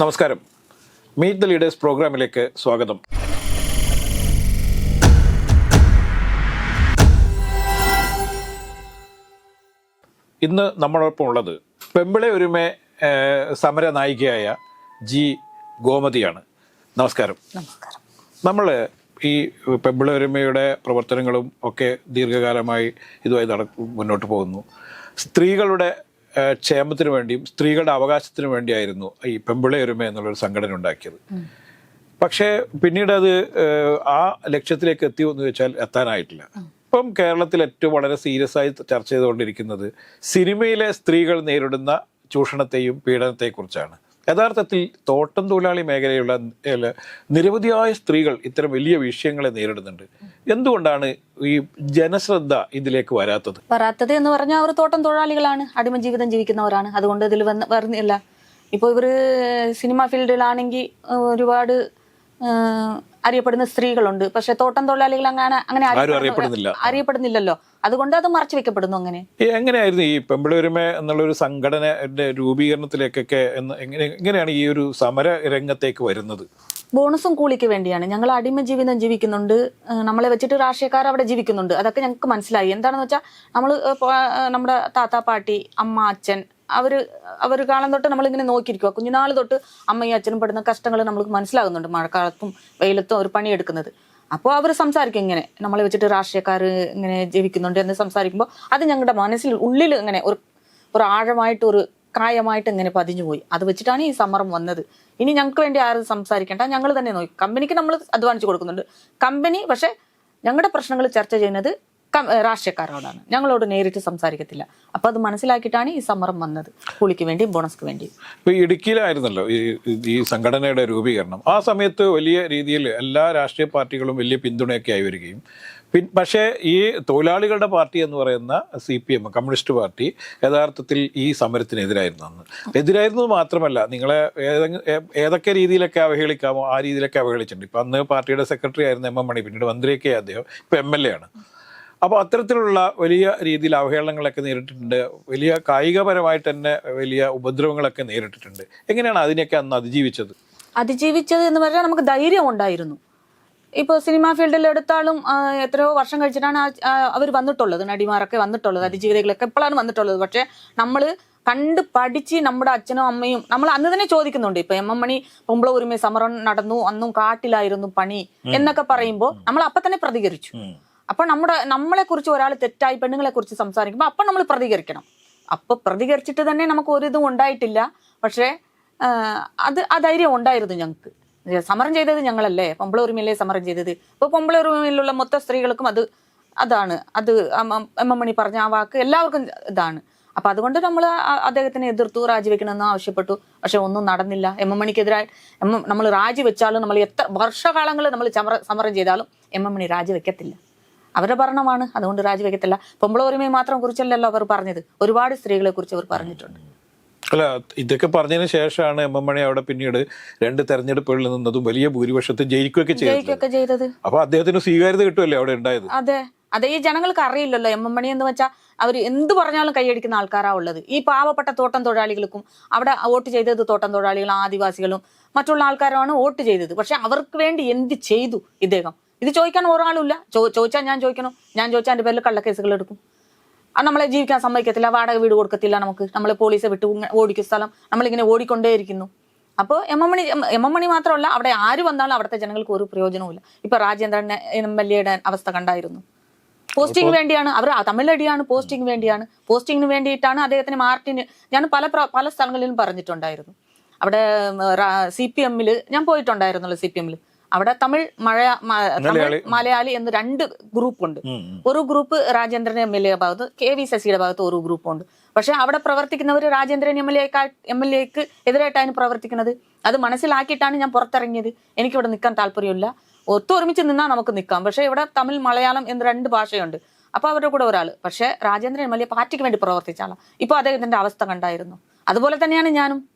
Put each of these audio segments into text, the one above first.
നമസ്കാരം. Meet the leaders പ്രോഗ്രാമിലേക്ക് സ്വാഗതം. ഇന്ന് നമ്മളോടൊപ്പം ഉള്ളത് പെമ്പിളെ ഒരുമേ സമര നായികയായ ജി ഗോമതിയാണ്. നമസ്കാരം. നമസ്കാരം. നമ്മൾ ഈ പെമ്പിള ഒരുമയുടെ പ്രവർത്തനങ്ങളും ഒക്കെ ദീർഘകാലമായി ഇതുമായി നട മുന്നോട്ട് പോകുന്നു. സ്ത്രീകളുടെ ക്ഷേമത്തിന് വേണ്ടിയും സ്ത്രീകളുടെ അവകാശത്തിന് വേണ്ടിയായിരുന്നു ഈ പെമ്പിളയൊരുമ എന്നുള്ളൊരു സംഘടന ഉണ്ടാക്കിയത്. പക്ഷേ പിന്നീട് അത് ആ ലക്ഷ്യത്തിലേക്ക് എത്തിയോ എന്ന് വെച്ചാൽ എത്താനായിട്ടില്ല. ഇപ്പം കേരളത്തിൽ ഏറ്റവും വളരെ സീരിയസ് ആയി ചർച്ച ചെയ്തുകൊണ്ടിരിക്കുന്നത് സിനിമയിലെ സ്ത്രീകൾ നേരിടുന്ന ചൂഷണത്തെയും പീഡനത്തെയും കുറിച്ചാണ്. യഥാർത്ഥത്തിൽ തോട്ടം തൊഴിലാളി മേഖലയുള്ള നിരവധിയായ സ്ത്രീകൾ ഇത്തരം വലിയ വിഷയങ്ങളെ നേരിടുന്നുണ്ട്. എന്തുകൊണ്ടാണ് ഈ ജനശ്രദ്ധ ഇതിലേക്ക് വരാത്തത്? വരാത്തത് എന്ന് പറഞ്ഞാൽ അവർ തോട്ടം തൊഴിലാളികളാണ്. അടിമ ജീവിതം ജീവിക്കുന്നവരാണ്. അതുകൊണ്ട് ഇതിൽ വന്ന് വരുന്നില്ല. ഇപ്പോൾ ഇവർ സിനിമ ഫീൽഡിലാണെങ്കിൽ ഒരുപാട് അറിയപ്പെടുന്ന സ്ത്രീകളുണ്ട്. പക്ഷെ തോട്ടം തൊഴിലാളികൾ അങ്ങനെ അങ്ങനെ അറിയപ്പെടുന്നില്ല. അറിയപ്പെടുന്നില്ലല്ലോ. അതുകൊണ്ട് അത് മറച്ചു വെക്കപ്പെടുന്നു അങ്ങനെ. എങ്ങനെയായിരുന്നു ഈ പെമ്പിളൊരുമ എന്നുള്ള ഒരു സംഘടനയുടെ രൂപീകരണത്തിലേക്കൊക്കെ എങ്ങനെയാണ് ഈ ഒരു സമര രംഗത്തേക്ക് വരുന്നത്? ബോണസും കൂലിക്ക് വേണ്ടിയാണ്. ഞങ്ങൾ അടിമ ജീവിതം ജീവിക്കുന്നുണ്ട്. നമ്മളെ വെച്ചിട്ട് രാഷ്ട്രീയക്കാർ അവിടെ ജീവിക്കുന്നുണ്ട്. അതൊക്കെ ഞങ്ങൾക്ക് മനസ്സിലായി. എന്താണെന്ന് വെച്ചാൽ നമ്മൾ നമ്മുടെ താത്താ പാട്ടി അമ്മ അച്ഛൻ അവർ അവർ കാലം തൊട്ട് നമ്മളിങ്ങനെ നോക്കിയിരിക്കുക കുഞ്ഞുനാൾ തൊട്ട് അമ്മയും അച്ഛനും പെടുന്ന കഷ്ടങ്ങൾ നമ്മൾക്ക് മനസ്സിലാകുന്നുണ്ട് മഴക്കാലത്തും വെയിലത്തും അവർ പണിയെടുക്കുന്നത്. അപ്പോൾ അവർ സംസാരിക്കും ഇങ്ങനെ. നമ്മളെ വെച്ചിട്ട് രാഷ്ട്രീയക്കാർ ഇങ്ങനെ ജീവിക്കുന്നുണ്ട് എന്ന് സംസാരിക്കുമ്പോൾ അത് ഞങ്ങളുടെ മനസ്സിൽ ഉള്ളിൽ ഇങ്ങനെ ഒരു ഒരു ആഴമായിട്ട് ഒരു കായമായിട്ട് ഇങ്ങനെ പതിഞ്ഞു പോയി. അത് വെച്ചിട്ടാണ് ഈ സമരം വന്നത്. ഇനി ഞങ്ങൾക്ക് വേണ്ടി ആരും സംസാരിക്കേണ്ട. ഞങ്ങൾ തന്നെ നോക്കി. കമ്പനിക്ക് നമ്മൾ അധ്വാനിച്ച് കൊടുക്കുന്നുണ്ട്. കമ്പനി പക്ഷേ ഞങ്ങളുടെ പ്രശ്നങ്ങൾ ചർച്ച ചെയ്യുന്നത് രാഷ്ട്രീയക്കാരോടാണ്. ഞങ്ങളോട് നേരിട്ട് സംസാരിക്കത്തില്ല. അപ്പൊ അത് മനസ്സിലാക്കിയിട്ടാണ് ഈ സമരം വന്നത്. പുളിക്ക് വേണ്ടിയും ബോണസ്ക്ക് വേണ്ടിയും. ഇപ്പൊ ഇടുക്കിയിലായിരുന്നല്ലോ ഈ ഈ സംഘടനയുടെ രൂപീകരണം. ആ സമയത്ത് വലിയ രീതിയിൽ എല്ലാ രാഷ്ട്രീയ പാർട്ടികളും വലിയ പിന്തുണയൊക്കെ ആയി വരികയും. പക്ഷേ ഈ തൊഴിലാളികളുടെ പാർട്ടി എന്ന് പറയുന്ന C P M communist party യഥാർത്ഥത്തിൽ ഈ സമരത്തിനെതിരായിരുന്നു അന്ന്. എതിരായിരുന്നത് മാത്രമല്ല നിങ്ങളെ ഏതൊക്കെ രീതിയിലൊക്കെ അവഹേളിക്കാമോ ആ രീതിയിലൊക്കെ അവഹേളിച്ചിട്ടുണ്ട്. ഇപ്പം അന്ന് പാർട്ടിയുടെ സെക്രട്ടറി ആയിരുന്നു എം എം മണി പിന്നീട് മന്ത്രിയൊക്കെ അദ്ദേഹം. ഇപ്പം എം എൽ എ ആണ്. അപ്പോൾ അത്തരത്തിലുള്ള വലിയ രീതിയിൽ അവഹേളനങ്ങളൊക്കെ നേരിട്ടിട്ടുണ്ട്. വലിയ കായികപരമായിട്ട് തന്നെ വലിയ ഉപദ്രവങ്ങളൊക്കെ നേരിട്ടിട്ടുണ്ട്. എങ്ങനെയാണ് അതിനെയൊക്കെ അന്ന് അതിജീവിച്ചത്? അതിജീവിച്ചത് എന്ന് പറഞ്ഞാൽ നമുക്ക് ധൈര്യം ഉണ്ടായിരുന്നു. ഇപ്പോൾ സിനിമാ ഫീൽഡിൽ എടുത്താലും എത്രയോ വർഷം കഴിച്ചിട്ടാണ് അവർ വന്നിട്ടുള്ളത്. നടിമാരൊക്കെ വന്നിട്ടുള്ളത്. അതിജീവിതകളൊക്കെ എപ്പോഴാണ് വന്നിട്ടുള്ളത്. പക്ഷേ നമ്മൾ കണ്ട് പഠിച്ച് നമ്മുടെ അച്ഛനും അമ്മയും നമ്മൾ അന്ന് തന്നെ ചോദിക്കുന്നുണ്ട്. ഇപ്പൊ എം എം മണി പൊമ്പള ഉരുമ സമരം നടന്നു അന്നും കാട്ടിലായിരുന്നു പണി എന്നൊക്കെ പറയുമ്പോൾ നമ്മൾ അപ്പൊ തന്നെ പ്രതികരിച്ചു. അപ്പൊ നമ്മുടെ നമ്മളെ കുറിച്ച് ഒരാൾ തെറ്റായി പെണ്ണുങ്ങളെ കുറിച്ച് സംസാരിക്കുമ്പോൾ അപ്പൊ നമ്മൾ പ്രതികരിക്കണം. അപ്പൊ പ്രതികരിച്ചിട്ട് തന്നെ നമുക്ക് ഒരു ഉണ്ടായിട്ടില്ല. പക്ഷേ അത് ആ ധൈര്യം ഉണ്ടായിരുന്നു ഞങ്ങൾക്ക്. സമരം ചെയ്തത് ഞങ്ങളല്ലേ? പൊമ്പളൂരുമില്ലേ സമരം ചെയ്തത്? ഇപ്പൊ പൊമ്പളൂരുമിലുള്ള മൊത്ത സ്ത്രീകൾക്കും അത് അതാണ്. അത് എം എം മണി പറഞ്ഞ ആ വാക്ക് എല്ലാവർക്കും ഇതാണ്. അപ്പൊ അതുകൊണ്ട് നമ്മൾ അദ്ദേഹത്തിനെ എതിർത്തു രാജിവെക്കണമെന്ന് ആവശ്യപ്പെട്ടു. പക്ഷെ ഒന്നും നടന്നില്ല. എം എം മണിക്കെതിരായി എം നമ്മൾ രാജിവെച്ചാലും നമ്മൾ എത്ര വർഷകാലങ്ങൾ നമ്മൾ സമരം ചെയ്താലും എം എം മണി രാജിവെക്കത്തില്ല. അവരുടെ ഭരണമാണ്. അതുകൊണ്ട് രാജിവെക്കത്തില്ല. പൊമ്പളോരുമയെ മാത്രം കുറിച്ചല്ലല്ലോ അവർ പറഞ്ഞത്. ഒരുപാട് സ്ത്രീകളെ കുറിച്ച് അവർ പറഞ്ഞിട്ടുണ്ട്. അല്ല ഇതൊക്കെ പറഞ്ഞതിന് ശേഷമാണ് എം എം മണി അവിടെ പിന്നീട് രണ്ട് തെരഞ്ഞെടുപ്പുകളിൽ നിന്നതും വലിയ ഭൂരിപക്ഷത്തിൽ ജയിക്കുകയൊക്കെ ചെയ്തത്. അപ്പൊ അദ്ദേഹത്തിന് സ്വീകാര്യത കിട്ടുമല്ലേ അവിടെ ഉണ്ടായത്? അതെ. അതെ ഈ ജനങ്ങൾക്ക് അറിയില്ലല്ലോ. എം എം മണി എന്ന് വെച്ചാൽ അവർ എന്ത് പറഞ്ഞാലും കൈയടിക്കുന്ന ആൾക്കാരാ ഉള്ളത്. ഈ പാവപ്പെട്ട തോട്ടം തൊഴിലാളികൾക്കും അവിടെ വോട്ട് ചെയ്തത് തോട്ടം തൊഴിലാളികളും ആദിവാസികളും മറ്റുള്ള ആൾക്കാരുമാണ് വോട്ട് ചെയ്തത്. പക്ഷെ അവർക്ക് വേണ്ടി എന്ത് ചെയ്തു ഇദ്ദേഹം? ഇത് ചോദിക്കാൻ ഒരാളുമില്ല. ചോ ചോദിച്ചാൽ ഞാൻ ചോദിക്കണം? ഞാൻ ചോദിച്ചാൽ എന്റെ പേരിൽ കള്ളക്കേസുകൾ എടുക്കും. അത് നമ്മളെ ജീവിക്കാൻ സമ്മതിക്കത്തില്ല. വാടക വീട് കൊടുക്കത്തില്ല നമുക്ക്. നമ്മളെ പോലീസെ വിട്ട് ഓടിക്കും സ്ഥലം. നമ്മളിങ്ങനെ ഓടിക്കൊണ്ടേയിരിക്കുന്നു. അപ്പോൾ M M Mani M M Mani മാത്രമല്ല അവിടെ ആര് വന്നാലും അവിടുത്തെ ജനങ്ങൾക്ക് ഒരു പ്രയോജനവുമില്ല. ഇപ്പൊ രാജേന്ദ്രൻ എം എൽ എയുടെ അവസ്ഥ കണ്ടായിരുന്നു. പോസ്റ്റിംഗ് വേണ്ടിയാണ്. അവർ തമിഴടിയാണ് പോസ്റ്റിംഗ് വേണ്ടിയാണ്. പോസ്റ്റിങ്ങിന് വേണ്ടിയിട്ടാണ് അദ്ദേഹത്തിന് മാർട്ടിന് ഞാൻ പല പല സ്ഥലങ്ങളിലും പറഞ്ഞിട്ടുണ്ടായിരുന്നു. അവിടെ സി പി എമ്മിൽ ഞാൻ പോയിട്ടുണ്ടായിരുന്നല്ലോ സി പി എമ്മിൽ അവിടെ തമിഴ് മഴ തമിഴ് മലയാളി. എന്ന് രണ്ട് ഗ്രൂപ്പ് ഉണ്ട് ഉം, ഉം. ഒരു group Rajendran M L A ഭാഗത്ത് കെ വി ശശിയുടെ ഭാഗത്ത് ഒരു ഗ്രൂപ്പ് ഉണ്ട് പക്ഷെ അവിടെ പ്രവർത്തിക്കുന്നവർ Rajendran M L A M L എക്ക് എതിരായിട്ടാണ് പ്രവർത്തിക്കുന്നത്. അത് മനസ്സിലാക്കിയിട്ടാണ് ഞാൻ പുറത്തിറങ്ങിയത്. എനിക്കിവിടെ നിൽക്കാൻ താല്പര്യമില്ല. ഒത്തൊരുമിച്ച് നിന്നാൽ നമുക്ക് നിൽക്കാം. പക്ഷെ ഇവിടെ തമിഴ് മലയാളം എന്ന് രണ്ട് ഭാഷയുണ്ട്. അപ്പൊ അവരുടെ കൂടെ ഒരാൾ പക്ഷെ രാജേന്ദ്രൻ എം എൽ എ പാർട്ടിക്ക് വേണ്ടി പ്രവർത്തിച്ച ആളാണ് ഇപ്പൊ അദ്ദേഹത്തിന്റെ അവസ്ഥ കണ്ടായിരുന്നു. അതുപോലെ തന്നെയാണ് ഞാനും.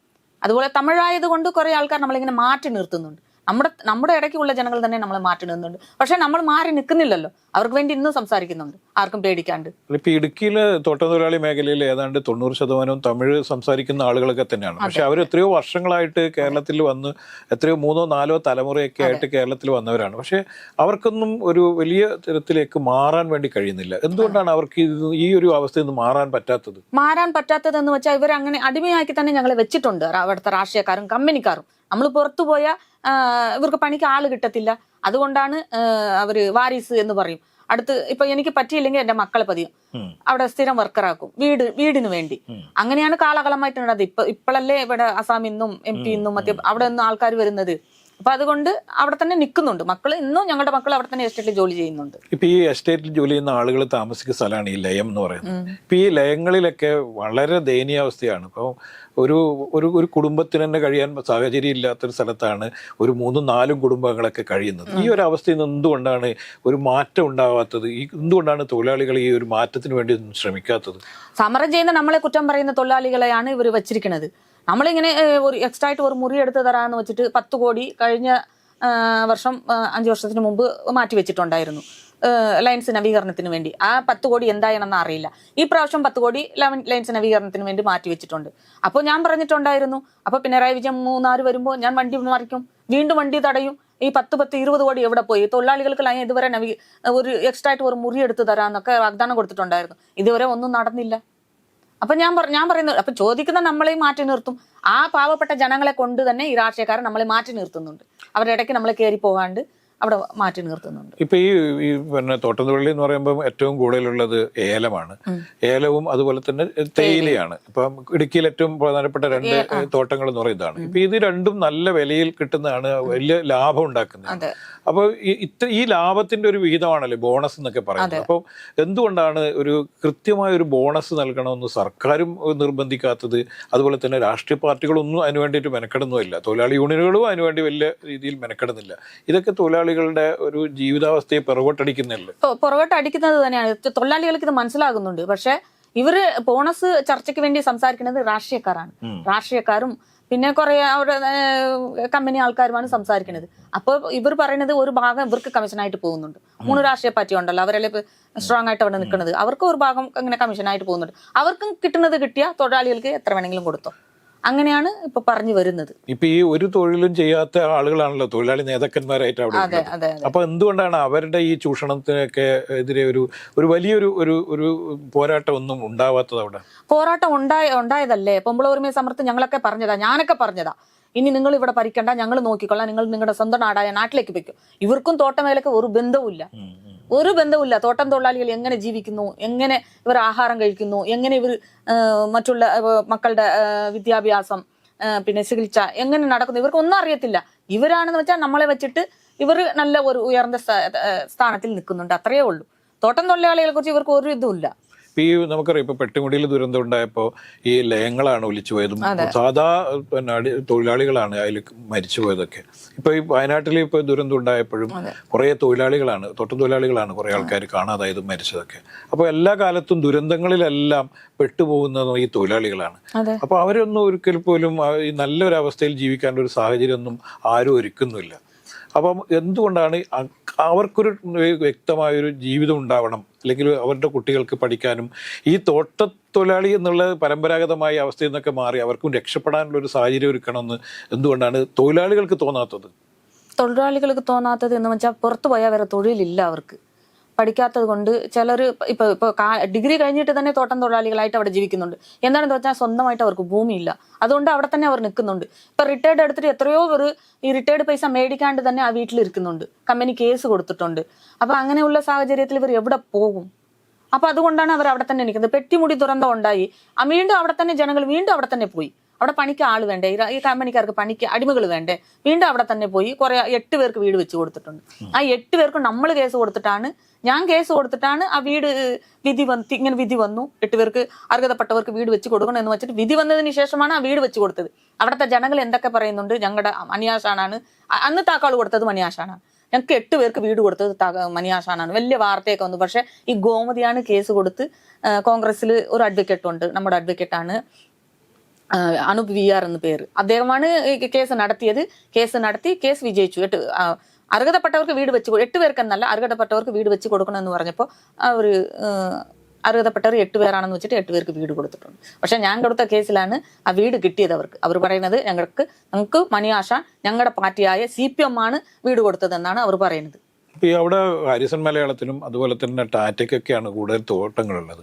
അതുപോലെ തമിഴായത് കൊണ്ട് കുറെ ആൾക്കാർ നമ്മളിങ്ങനെ മാറ്റി നിർത്തുന്നുണ്ട്. നമ്മുടെ നമ്മുടെ ഇടയ്ക്കുള്ള ജനങ്ങൾ തന്നെ നമ്മൾ മാറ്റി നിന്നുണ്ട്. പക്ഷെ നമ്മൾ മാറി നിൽക്കുന്നില്ലല്ലോ. അവർക്ക് വേണ്ടി ഇന്നും സംസാരിക്കുന്നുണ്ട്. ആർക്കും പേടിക്കാണ്ട്. ഇപ്പൊ ഇടുക്കിയിലെ തോട്ടത്തൊഴിലാളി മേഖലയിൽ ഏതാണ്ട് തൊണ്ണൂറ് ശതമാനവും തമിഴ് സംസാരിക്കുന്ന ആളുകളൊക്കെ തന്നെയാണ്. പക്ഷെ അവർ എത്രയോ വർഷങ്ങളായിട്ട് കേരളത്തിൽ വന്ന് എത്രയോ മൂന്നോ നാലോ തലമുറയൊക്കെ ആയിട്ട് കേരളത്തിൽ വന്നവരാണ്. പക്ഷെ അവർക്കൊന്നും ഒരു വലിയ തരത്തിലേക്ക് മാറാൻ വേണ്ടി കഴിയുന്നില്ല. എന്തുകൊണ്ടാണ് അവർക്ക് ഈ ഒരു അവസ്ഥയിൽ നിന്ന് മാറാൻ പറ്റാത്തത്? മാറാൻ പറ്റാത്തത് എന്ന് വെച്ചാൽ ഇവർ അങ്ങനെ അടിമയാക്കി തന്നെ ഞങ്ങളെ വെച്ചിട്ടുണ്ട്. അവിടുത്തെ രാഷ്ട്രീയക്കാരും കമ്പനിക്കാരും. നമ്മൾ പുറത്തു പോയ ഇവർക്ക് പണിക്ക് ആൾ കിട്ടത്തില്ല. അതുകൊണ്ടാണ് അവർ അവർ വാരീസ് എന്ന് പറയും. അടുത്ത് ഇപ്പൊ എനിക്ക് പറ്റിയില്ലെങ്കിൽ എന്റെ മക്കളെ പതിയും. അവിടെ സ്ഥിരം വർക്കറാക്കും. വീട് വീടിന് വേണ്ടി. അങ്ങനെയാണ് കാലകാലമായിട്ട് നടന്നത്. ഇപ്പൊ ഇപ്പോഴല്ലേ ഇവിടെ അസാമിൽ നിന്നും എം പി നിന്നും മറ്റേ അവിടെ നിന്നും ആൾക്കാർ വരുന്നത്. അപ്പൊ അതുകൊണ്ട് അവിടെ തന്നെ നിൽക്കുന്നുണ്ട്. മക്കൾ ഇന്നും ഞങ്ങളുടെ മക്കൾ അവിടെ തന്നെ എസ്റ്റേറ്റിൽ ജോലി ചെയ്യുന്നുണ്ട്. ഇപ്പൊ ഈ എസ്റ്റേറ്റിൽ ജോലി ചെയ്യുന്ന ആളുകൾ താമസിക്കുന്ന സ്ഥലമാണ് ഈ ലയം എന്ന് പറയുന്നത്. ഇപ്പൊ ഈ ലയങ്ങളിലൊക്കെ വളരെ ദയനീയാവസ്ഥയാണ്. ഇപ്പോൾ ഒരു ഒരു ഒരു കുടുംബത്തിന് തന്നെ കഴിയാൻ സാഹചര്യം ഇല്ലാത്തൊരു സ്ഥലത്താണ് ഒരു മൂന്നും നാലും കുടുംബങ്ങളൊക്കെ കഴിയുന്നത്. ഈ ഒരു അവസ്ഥയിൽ നിന്ന് എന്തുകൊണ്ടാണ് ഒരു മാറ്റം ഉണ്ടാവാത്തത്? ഈ എന്തുകൊണ്ടാണ് തൊഴിലാളികൾ ഈ ഒരു മാറ്റത്തിന് വേണ്ടി ഒന്നും ശ്രമിക്കാത്തത്? സമരം ചെയ്യുന്ന നമ്മളെ കുറ്റം പറയുന്ന തൊഴിലാളികളെയാണ് ഇവർ വെച്ചിരിക്കുന്നത്. നമ്മളിങ്ങനെ ഒരു എക്സ്ട്രാ ആയിട്ട് ഒരു മുറി എടുത്ത് തരാമെന്ന് വെച്ചിട്ട് പത്ത് കോടി കഴിഞ്ഞ വർഷം അഞ്ച് വർഷത്തിന് മുമ്പ് മാറ്റി വെച്ചിട്ടുണ്ടായിരുന്നു. ലൈൻസ് നവീകരണത്തിന് വേണ്ടി. ആ പത്ത് കോടി എന്തായെന്ന് അറിയില്ല. ഈ പ്രാവശ്യം പത്ത് കോടി ലൈൻസ് നവീകരണത്തിന് വേണ്ടി മാറ്റി വെച്ചിട്ടുണ്ട്. അപ്പോൾ ഞാൻ പറഞ്ഞിട്ടുണ്ടായിരുന്നു. അപ്പോൾ പിണറായി വിജയൻ മൂന്നാറ് വരുമ്പോൾ ഞാൻ വണ്ടി മറിക്കും. വീണ്ടും വണ്ടി തടയും. ഈ പത്ത് പത്ത് ഇരുപത് കോടി എവിടെ പോയി? തൊഴിലാളികൾക്ക് ലൈൻ ഇതുവരെ നവീ ഒരു എക്സ്ട്രാ ആയിട്ട് ഒരു മുറി എടുത്ത് തരാമെന്നൊക്കെ വാഗ്ദാനം കൊടുത്തിട്ടുണ്ടായിരുന്നു. ഇതുവരെ ഒന്നും നടന്നില്ല. അപ്പൊ ഞാൻ ഞാൻ പറയുന്നത് അപ്പൊ ചോദിക്കുന്ന നമ്മളെ മാറ്റി നിർത്തും. ആ പാവപ്പെട്ട ജനങ്ങളെ കൊണ്ട് തന്നെ ഈ രാഷ്ട്രീയക്കാരൻ നമ്മളെ മാറ്റി നിർത്തുന്നുണ്ട്. അവരുടെ ഇടയ്ക്ക് നമ്മളെ കയറി പോകാണ്ട് അവിടെ മാറ്റി നിർത്തുന്നുണ്ട്. ഇപ്പൊ ഈ ഈ പിന്നെ തോട്ടം തൊഴിൽ എന്ന് പറയുമ്പോൾ ഏറ്റവും കൂടുതലുള്ളത് ഏലമാണ്. ഏലവും അതുപോലെ തന്നെ തേയിലയാണ്. ഇപ്പം ഇടുക്കിയിൽ ഏറ്റവും പ്രധാനപ്പെട്ട രണ്ട് തോട്ടങ്ങൾ എന്ന് പറയുന്നതാണ്. ഇപ്പൊ ഇത് രണ്ടും നല്ല വിലയിൽ കിട്ടുന്നതാണ് വലിയ ലാഭം ഉണ്ടാക്കുന്നത് അപ്പോൾ ഇത്ര ഈ ലാഭത്തിന്റെ ഒരു വിഹിതമാണല്ലേ ബോണസ് എന്നൊക്കെ പറയുന്നത്. അപ്പോൾ എന്തുകൊണ്ടാണ് ഒരു കൃത്യമായ ഒരു ബോണസ് നൽകണമെന്ന് സർക്കാരും നിർബന്ധിക്കാത്തത്? അതുപോലെ തന്നെ രാഷ്ട്രീയ പാർട്ടികളൊന്നും അതിനു വേണ്ടിയിട്ട് മെനക്കെടുന്നുമില്ല. തൊഴിലാളി യൂണിയനുകളും അതിനുവേണ്ടി വലിയ രീതിയിൽ മെനക്കെടുന്നില്ല. ഇതൊക്കെ തൊഴിലാളികളുടെ ഒരു ജീവിതാവസ്ഥയെ പിറകോട്ടടിക്കുന്നല്ലേ. പുറകോട്ടടിക്കുന്നത് തന്നെയാണ്. തൊഴിലാളികൾക്ക് ഇത് മനസ്സിലാകുന്നുണ്ട്. പക്ഷെ ഇവർ ബോണസ് ചർച്ചയ്ക്ക് വേണ്ടി സംസാരിക്കുന്നത് രാഷ്ട്രീയക്കാരാണ്. രാഷ്ട്രീയക്കാരും പിന്നെ കുറെ അവിടെ കമ്പനി ആൾക്കാരുമാണ് സംസാരിക്കുന്നത്. അപ്പോൾ ഇവർ പറയുന്നത് ഒരു ഭാഗം ഇവർക്ക് കമ്മീഷനായിട്ട് പോകുന്നുണ്ട്. മൂന്ന് രാഷ്ട്രീയ പാർട്ടി ഉണ്ടല്ലോ. അവരല്ലേ സ്ട്രോങ് ആയിട്ട് അവിടെ നിൽക്കുന്നത്. അവർക്ക് ഒരു ഭാഗം ഇങ്ങനെ കമ്മീഷനായിട്ട് പോകുന്നുണ്ട്. അവർക്കും കിട്ടുന്നത് കിട്ടിയ തൊഴിലാളികൾക്ക് എത്ര വേണമെങ്കിലും കൊടുത്തോ. അങ്ങനെയാണ് ഇപ്പൊ പറഞ്ഞു വരുന്നത്. ഇപ്പൊ ഈ ഒരു തൊഴിലും ചെയ്യാത്ത ആളുകളാണല്ലോ തൊഴിലാളി നേതാക്കന്മാരായിട്ട് അവിടെ അപ്പൊ എന്തുകൊണ്ടാണ് അവരുടെ ഈ ചൂഷണത്തിനൊക്കെ എതിരെ ഒരു ഒരു വലിയൊരു ഒരു ഒരു പോരാട്ടം ഒന്നും ഉണ്ടാവാത്തത് അവിടെ? പോരാട്ടം ഉണ്ടായ ഉണ്ടായതല്ലേ? പൊമ്പളൂർമയ സമർത്ത് ഞങ്ങളൊക്കെ പറഞ്ഞതാ ഞാനൊക്കെ പറഞ്ഞതാ. ഇനി നിങ്ങൾ ഇവിടെ ഭരിക്കണ്ട ഞങ്ങൾ നോക്കിക്കൊള്ളാം നിങ്ങൾ നിങ്ങളുടെ സ്വന്തം നാടായ നാട്ടിലേക്ക് വെക്കും ഇവർക്കും തോട്ടമേലൊക്കെ ഒരു ബന്ധവുമില്ല. ഒരു ബന്ധവുമില്ല. തോട്ടം തൊഴിലാളികൾ എങ്ങനെ ജീവിക്കുന്നു? എങ്ങനെ ഇവർ ആഹാരം കഴിക്കുന്നു? എങ്ങനെ ഇവർ മറ്റുള്ള മക്കളുടെ വിദ്യാഭ്യാസം പിന്നെ ചികിത്സ എങ്ങനെ നടക്കുന്നു? ഇവർക്ക് ഇവർക്കൊന്നും അറിയത്തില്ല. ഇവരാണെന്ന് വെച്ചാൽ നമ്മളെ വെച്ചിട്ട് ഇവർ നല്ല ഒരു ഉയർന്ന സ്ഥാനത്തിൽ നിൽക്കുന്നുണ്ട്. അത്രയേ ഉള്ളൂ. തോട്ടം തൊഴിലാളികളെ കുറിച്ച് ഇവർക്ക് ഒരു ഇതുമില്ല. ഇപ്പൊ ഈ നമുക്കറിയാം ഇപ്പൊ പെട്ടിമുടിയിൽ ദുരന്തം ഉണ്ടായപ്പോ ഈ ലയങ്ങളാണ് ഒലിച്ചു പോയതും. സാധാ പിന്നെ തൊഴിലാളികളാണ് അതിൽ മരിച്ചു പോയതൊക്കെ. ഇപ്പൊ ഈ വയനാട്ടിൽ ഇപ്പൊ ദുരന്തം ഉണ്ടായപ്പോഴും കുറെ തൊഴിലാളികളാണ് തൊട്ടും തൊഴിലാളികളാണ് കുറെ ആൾക്കാർ കാണാതായതും മരിച്ചതൊക്കെ. അപ്പൊ എല്ലാ കാലത്തും ദുരന്തങ്ങളിലെല്ലാം പെട്ടുപോകുന്നതും ഈ തൊഴിലാളികളാണ്. അപ്പോൾ അപ്പൊ അവരൊന്നും ഒരിക്കൽ പോലും നല്ലൊരവസ്ഥയിൽ ജീവിക്കാനുള്ള ഒരു സാഹചര്യം ഒന്നും ആരും ഒരുക്കുന്നില്ല. അപ്പം എന്തുകൊണ്ടാണ് അവർക്കൊരു വ്യക്തമായൊരു ജീവിതം ഉണ്ടാവണം? അല്ലെങ്കിൽ അവരുടെ കുട്ടികൾക്ക് പഠിക്കാനും ഈ തോട്ടത്തൊഴിലാളി എന്നുള്ള പരമ്പരാഗതമായ അവസ്ഥയിൽ നിന്നൊക്കെ മാറി അവർക്കും രക്ഷപ്പെടാനുള്ള ഒരു സാഹചര്യം ഒരുക്കണമെന്ന് എന്തുകൊണ്ടാണ് തൊഴിലാളികൾക്ക് തോന്നാത്തത്? തൊഴിലാളികൾക്ക് തോന്നാത്തത് എന്ന് വെച്ചാൽ പുറത്തു പോയാൽ വേറെ തൊഴിലില്ല അവർക്ക്. പഠിക്കാത്തത് കൊണ്ട് ചിലർ ഇപ്പൊ ഇപ്പൊ ഡിഗ്രി കഴിഞ്ഞിട്ട് തന്നെ തോട്ടം തൊഴിലാളികളായിട്ട് അവിടെ ജീവിക്കുന്നുണ്ട്. എന്താണെന്ന് വെച്ചാൽ സ്വന്തമായിട്ട് അവർക്ക് ഭൂമിയില്ല. അതുകൊണ്ട് അവിടെ തന്നെ അവർ നിൽക്കുന്നുണ്ട്. ഇപ്പൊ റിട്ടയർഡ് എടുത്തിട്ട് എത്രയോ പേർ ഈ റിട്ടയർഡ് പൈസ മേടിക്കാണ്ട് തന്നെ ആ വീട്ടിൽ ഇരിക്കുന്നുണ്ട്. കമ്പനി കേസ് കൊടുത്തിട്ടുണ്ട്. അപ്പൊ അങ്ങനെയുള്ള സാഹചര്യത്തിൽ ഇവർ എവിടെ പോകും? അപ്പൊ അതുകൊണ്ടാണ് അവർ അവിടെ തന്നെ നിൽക്കുന്നത്. പെട്ടിമുടി ദുരന്തം ഉണ്ടായി. വീണ്ടും അവിടെ തന്നെ ജനങ്ങൾ വീണ്ടും അവിടെ തന്നെ പോയി. അവിടെ പണിക്ക് ആൾ വേണ്ടേ? ഈ കമ്പനിക്കാർക്ക് പണിക്ക് അടിമകൾ വേണ്ടേ? വീണ്ടും അവിടെ തന്നെ പോയി കുറെ എട്ട് പേർക്ക് വീട് വെച്ച് കൊടുത്തിട്ടുണ്ട്. ആ എട്ട് പേർക്ക് നമ്മൾ കേസ് കൊടുത്തിട്ടാണ് ഞാൻ കേസ് കൊടുത്തിട്ടാണ് ആ വീട് വിധി വന്ന് ഇങ്ങനെ വിധി വന്നു. എട്ട് പേർക്ക് അർഹതപ്പെട്ടവർക്ക് വീട് വെച്ച് കൊടുക്കണം എന്ന് വെച്ചിട്ട് വിധി വന്നതിന് ശേഷമാണ് ആ വീട് വെച്ച് കൊടുത്തത്. അവിടുത്തെ ജനങ്ങൾ എന്തൊക്കെ പറയുന്നുണ്ട്? ഞങ്ങളുടെ മണിയാശാനാണ്. അന്ന് താക്കാൾ കൊടുത്തത് മണിയാശാനാണ്. ഞങ്ങൾക്ക് എട്ട് പേർക്ക് വീട് കൊടുത്തത് മണിയാശാനാണ്. വലിയ വാർത്തയൊക്കെ വന്നു. പക്ഷെ ഈ ഗോമതിയാണ് കേസ് കൊടുത്ത് കോൺഗ്രസ്സിൽ ഒരു അഡ്വക്കേറ്റ് ഉണ്ട്. നമ്മുടെ അഡ്വക്കേറ്റാണ് അനൂപ് വി ആർ എന്ന് പേര്. അദ്ദേഹമാണ് കേസ് നടത്തിയത്. കേസ് നടത്തി കേസ് വിജയിച്ചു. എട്ട് അർഹതപ്പെട്ടവർക്ക് വീട് വെച്ച് എട്ട് പേർക്കെന്നല്ല അർഹതപ്പെട്ടവർക്ക് വീട് വെച്ച് കൊടുക്കണം എന്ന് പറഞ്ഞപ്പോൾ അവർ അർഹതപ്പെട്ടവർ എട്ട് പേരാണെന്ന് വെച്ചിട്ട് എട്ട് പേർക്ക് വീട് കൊടുത്തിട്ടുണ്ട്. പക്ഷെ ഞാൻ കൊടുത്ത കേസിലാണ് ആ വീട് കിട്ടിയത് അവർക്ക്. അവർ പറയുന്നത് ഞങ്ങൾക്ക് ഞങ്ങൾക്ക് മണിയാശ ഞങ്ങളുടെ പാർട്ടിയായ സി പി എം ആണ് വീട് കൊടുത്തതെന്നാണ് അവർ പറയുന്നത്. ഇപ്പൊ ഈ അവിടെ ഹാരിസൺ മലയാളത്തിനും അതുപോലെ തന്നെ ടാറ്റയ്ക്കൊക്കെയാണ് കൂടുതൽ തോട്ടങ്ങളുള്ളത്.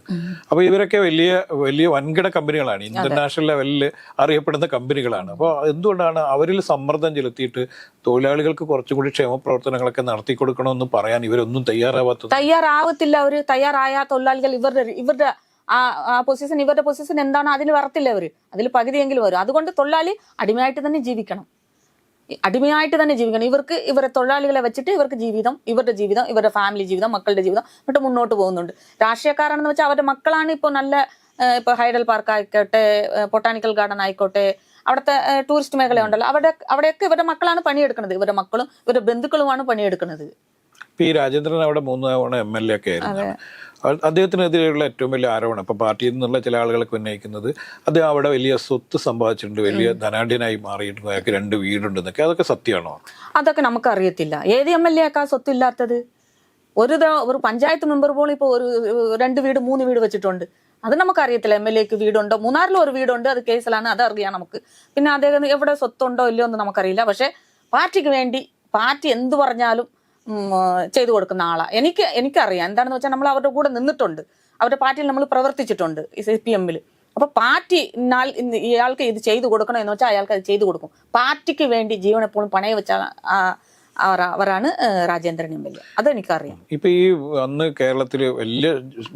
അപ്പൊ ഇവരൊക്കെ വലിയ വലിയ വൻകിട കമ്പനികളാണ്. ഇന്റർനാഷണൽ ലെവലിൽ അറിയപ്പെടുന്ന കമ്പനികളാണ്. അപ്പോൾ എന്തുകൊണ്ടാണ് അവരിൽ സമ്മർദ്ദം ചെലുത്തിയിട്ട് തൊഴിലാളികൾക്ക് കുറച്ചും കൂടി ക്ഷേമ പ്രവർത്തനങ്ങളൊക്കെ നടത്തി കൊടുക്കണമെന്ന് പറയാൻ ഇവരൊന്നും തയ്യാറാവാത്തത്? തയ്യാറാവത്തില്ല. അവർ തയ്യാറായ തൊഴിലാളികൾ ഇവരുടെ ഇവരുടെ ആ പൊസിഷൻ ഇവരുടെ പൊസിഷൻ എന്താണോ അതിൽ വരത്തില്ല അവർ അതിൽ പകുതിയെങ്കിലും വരും. അതുകൊണ്ട് തൊഴിലാളി അടിമയായിട്ട് തന്നെ ജീവിക്കണം. അടിമയായിട്ട് തന്നെ ജീവിക്കണം. ഇവർക്ക് ഇവരെ തൊഴിലാളികളെ വെച്ചിട്ട് ഇവർക്ക് ജീവിതം ഇവരുടെ ജീവിതം ഇവരുടെ ഫാമിലി ജീവിതം മക്കളുടെ ജീവിതം എന്നിട്ട് മുന്നോട്ട് പോകുന്നുണ്ട്. രാഷ്ട്രീയക്കാരാണെന്ന് വെച്ചാൽ അവരുടെ മക്കളാണ് ഇപ്പോൾ നല്ല ഇപ്പോൾ ഇപ്പൊ ഹൈഡൽ പാർക്ക് ആയിക്കോട്ടെ ബൊട്ടാനിക്കൽ ഗാർഡൻ ആയിക്കോട്ടെ അവിടുത്തെ ടൂറിസ്റ്റ് മേഖല ഉണ്ടല്ലോ അവിടെ അവിടെയൊക്കെ ഇവരുടെ മക്കളാണ് പണിയെടുക്കുന്നത്. ഇവരുടെ മക്കളും ഇവരുടെ ബന്ധുക്കളുമാണ് പണിയെടുക്കുന്നത്. ഈ രാജേന്ദ്രൻ അവിടെ മൂന്ന് തവണ എം എൽ എ ഒക്കെ ആയിരുന്നു. അദ്ദേഹത്തിനെതിരെയുള്ള ഏറ്റവും വലിയ ആരോപണം. ഇപ്പൊ പാർട്ടിയിൽ നിന്നുള്ള ചില ആളുകളൊക്കെ ഉന്നയിക്കുന്നത് അദ്ദേഹം അവിടെ വലിയ സ്വത്ത് സമ്പാദിച്ചിട്ടുണ്ട് വലിയ ധനാഢ്യനായി മാറിയിട്ടുണ്ട്. അയാൾക്ക് രണ്ട് വീടുണ്ടെന്നൊക്കെ അതൊക്കെ സത്യമാണോ? അതൊക്കെ നമുക്ക് അറിയത്തില്ല ഏത് എം എൽ എ ആക്കാ സ്വത്തില്ലാത്തത്? ഒരു ഒരു പഞ്ചായത്ത് മെമ്പർ പോലും ഇപ്പോൾ ഒരു രണ്ട് വീട് മൂന്ന് വീട് വെച്ചിട്ടുണ്ട്. അത് നമുക്കറിയത്തില്ല. എം എൽ എക്ക് വീടുണ്ടോ? മൂന്നാറിലും ഒരു വീടുണ്ട്. അത് കേസിലാണ്. അത് അറിയാം നമുക്ക്. പിന്നെ അദ്ദേഹം എവിടെ സ്വത്തുണ്ടോ ഇല്ലയോ എന്ന് നമുക്കറിയില്ല. പക്ഷെ പാർട്ടിക്ക് വേണ്ടി പാർട്ടി എന്ത് പറഞ്ഞാലും ചെയ്തു കൊടുക്കുന്ന ആളാണ് എനിക്ക് എനിക്കറിയാം. എന്താണെന്ന് വെച്ചാൽ നമ്മൾ അവരുടെ കൂടെ നിന്നിട്ടുണ്ട്. അവരുടെ പാർട്ടിയിൽ നമ്മൾ പ്രവർത്തിച്ചിട്ടുണ്ട് സി പി എമ്മിൽ അപ്പൊ പാർട്ടി ഇയാൾക്ക് ഇത് ചെയ്തു കൊടുക്കണം എന്ന് വെച്ചാൽ അയാൾക്ക് അത് ചെയ്തു കൊടുക്കും. പാർട്ടിക്ക് വേണ്ടി ജീവൻ എപ്പോഴും പണയം വെച്ച അവരാണ് രാജേന്ദ്രൻ എം എൽ എ. അതെനിക്കറിയാം. ഇപ്പൊ ഈ അന്ന് കേരളത്തിൽ വലിയ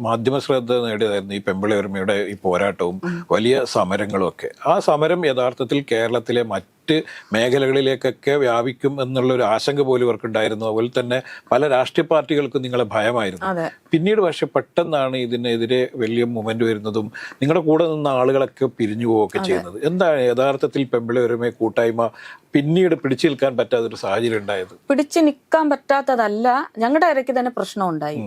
മാധ്യമ ശ്രദ്ധ നേടിയതായിരുന്നു ഈ പെമ്പിളയൊരുമയുടെ ഈ പോരാട്ടവും വലിയ സമരങ്ങളും ഒക്കെ. ആ സമരം യഥാർത്ഥത്തിൽ കേരളത്തിലെ മറ്റ് മേഖലകളിലേക്കൊക്കെ വ്യാപിക്കും എന്നുള്ള ഒരു ആശങ്ക പോലും ഇവർക്കുണ്ടായിരുന്നു. അതുപോലെ തന്നെ പല രാഷ്ട്രീയ പാർട്ടികൾക്കും നിങ്ങളെ ഭയമായിരുന്നു. പിന്നീട് പക്ഷെ പെട്ടെന്നാണ് ഇതിനെതിരെ വലിയ മൂവ്മെന്റ് വരുന്നതും നിങ്ങളുടെ കൂടെ നിന്ന ആളുകളൊക്കെ പിരിഞ്ഞു പോവുകയൊക്കെ ചെയ്യുന്നത്. എന്താണ് യഥാർത്ഥത്തിൽ പെമ്പിള ഒരുമ കൂട്ടായ്മ പിന്നീട് പിടിച്ചു നിൽക്കാൻ പറ്റാത്ത ഒരു സാഹചര്യം ഉണ്ടായത്? പിടിച്ചു നിൽക്കാൻ പറ്റാത്തതല്ല. ഞങ്ങളുടെ ഇടയ്ക്ക് തന്നെ പ്രശ്നം ഉണ്ടായി.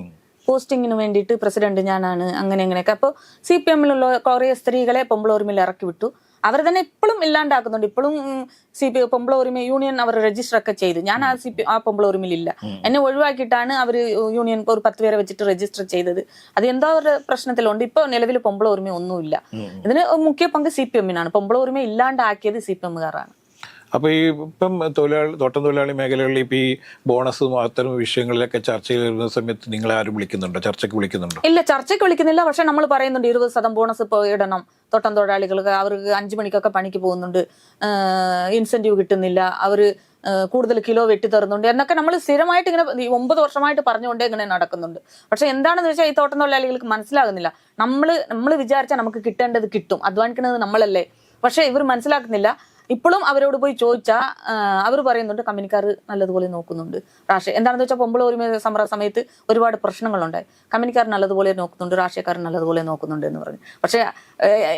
പോസ്റ്റിങ്ങിന് വേണ്ടിയിട്ട് പ്രസിഡന്റ് ഞാനാണ് അങ്ങനെ അങ്ങനെയൊക്കെ അപ്പോൾ സി പി എമ്മിലുള്ള കുറേ സ്ത്രീകളെ പൊമ്പളോർമിൽ ഇറക്കി വിട്ടു. അവർ തന്നെ ഇപ്പോഴും ഇല്ലാണ്ടാക്കുന്നുണ്ട്. ഇപ്പോഴും സി പി പൊമ്പളോർമ യൂണിയൻ അവർ രജിസ്റ്റർ ഒക്കെ ചെയ്തു. ഞാൻ ആ സി പി ആ പൊമ്പളോർമിൽ ഇല്ല എന്നെ ഒഴിവാക്കിയിട്ടാണ് അവർ യൂണിയൻ ഒരു പത്ത് പേരെ വെച്ചിട്ട് രജിസ്റ്റർ ചെയ്തത്. അത് എന്തോ ഒരു പ്രശ്നത്തിലുണ്ട്. ഇപ്പൊ നിലവിൽ പൊമ്പളോർമ ഒന്നുമില്ല. ഇതിന് മുഖ്യ പങ്ക് സി പി എമ്മിനാണ്. പൊമ്പളോർമ ഇല്ലാണ്ടാക്കിയത് സി പി എമ്മുകാരാണ്. അപ്പൊ ഈ ഇപ്പം തൊഴിലാളി തോട്ടം തൊഴിലാളി മേഖലകളിൽ ഇപ്പോൾ ഈ ബോണസും അത്തരം വിഷയങ്ങളിലൊക്കെ ചർച്ചയിൽ വരുന്ന സമയത്ത് നിങ്ങളെ ആരും വിളിക്കുന്നുണ്ടോ? ചർച്ചയ്ക്ക് വിളിക്കുന്നുണ്ടോ? ഇല്ല ചർച്ചയ്ക്ക് വിളിക്കുന്നില്ല. പക്ഷെ നമ്മൾ പറയുന്നുണ്ട് ഇരുപത് ശതം ബോണസ് ഇപ്പോൾ ഇടണം. തോട്ടം തൊഴിലാളികൾക്ക് അവർക്ക് അഞ്ചു മണിക്കൊക്കെ പണിക്ക് പോകുന്നുണ്ട്. ഇൻസെന്റീവ് കിട്ടുന്നില്ല. അവർ കൂടുതൽ കിലോ വെട്ടി തരുന്നുണ്ട്. എന്നൊക്കെ നമ്മൾ സ്ഥിരമായിട്ട് ഇങ്ങനെ ഒമ്പത് വർഷമായിട്ട് പറഞ്ഞുകൊണ്ടേ ഇങ്ങനെ നടക്കുന്നുണ്ട്. പക്ഷെ എന്താണെന്ന് വെച്ചാൽ ഈ തോട്ടം തൊഴിലാളികൾക്ക് മനസ്സിലാകുന്നില്ല. നമ്മൾ നമ്മൾ വിചാരിച്ചാൽ നമുക്ക് കിട്ടേണ്ടത് കിട്ടും. അധ്വാനിക്കുന്നത് നമ്മളല്ലേ. പക്ഷെ ഇവർ മനസ്സിലാക്കുന്നില്ല. ഇപ്പോഴും അവരോട് പോയി ചോദിച്ചാൽ അവർ പറയുന്നുണ്ട് കമ്പനിക്കാർ നല്ലതുപോലെ നോക്കുന്നുണ്ട്. രാഷ്ട്രീയ എന്താണെന്ന് വെച്ചാൽ പൊമ്പള ഒരുമ സമര സമയത്ത് ഒരുപാട് പ്രശ്നങ്ങളുണ്ടായി. കമ്പനിക്കാർ നല്ലതുപോലെ നോക്കുന്നുണ്ട് രാഷ്ട്രീയക്കാർ നല്ലതുപോലെ നോക്കുന്നുണ്ട് എന്ന് പറഞ്ഞു. പക്ഷേ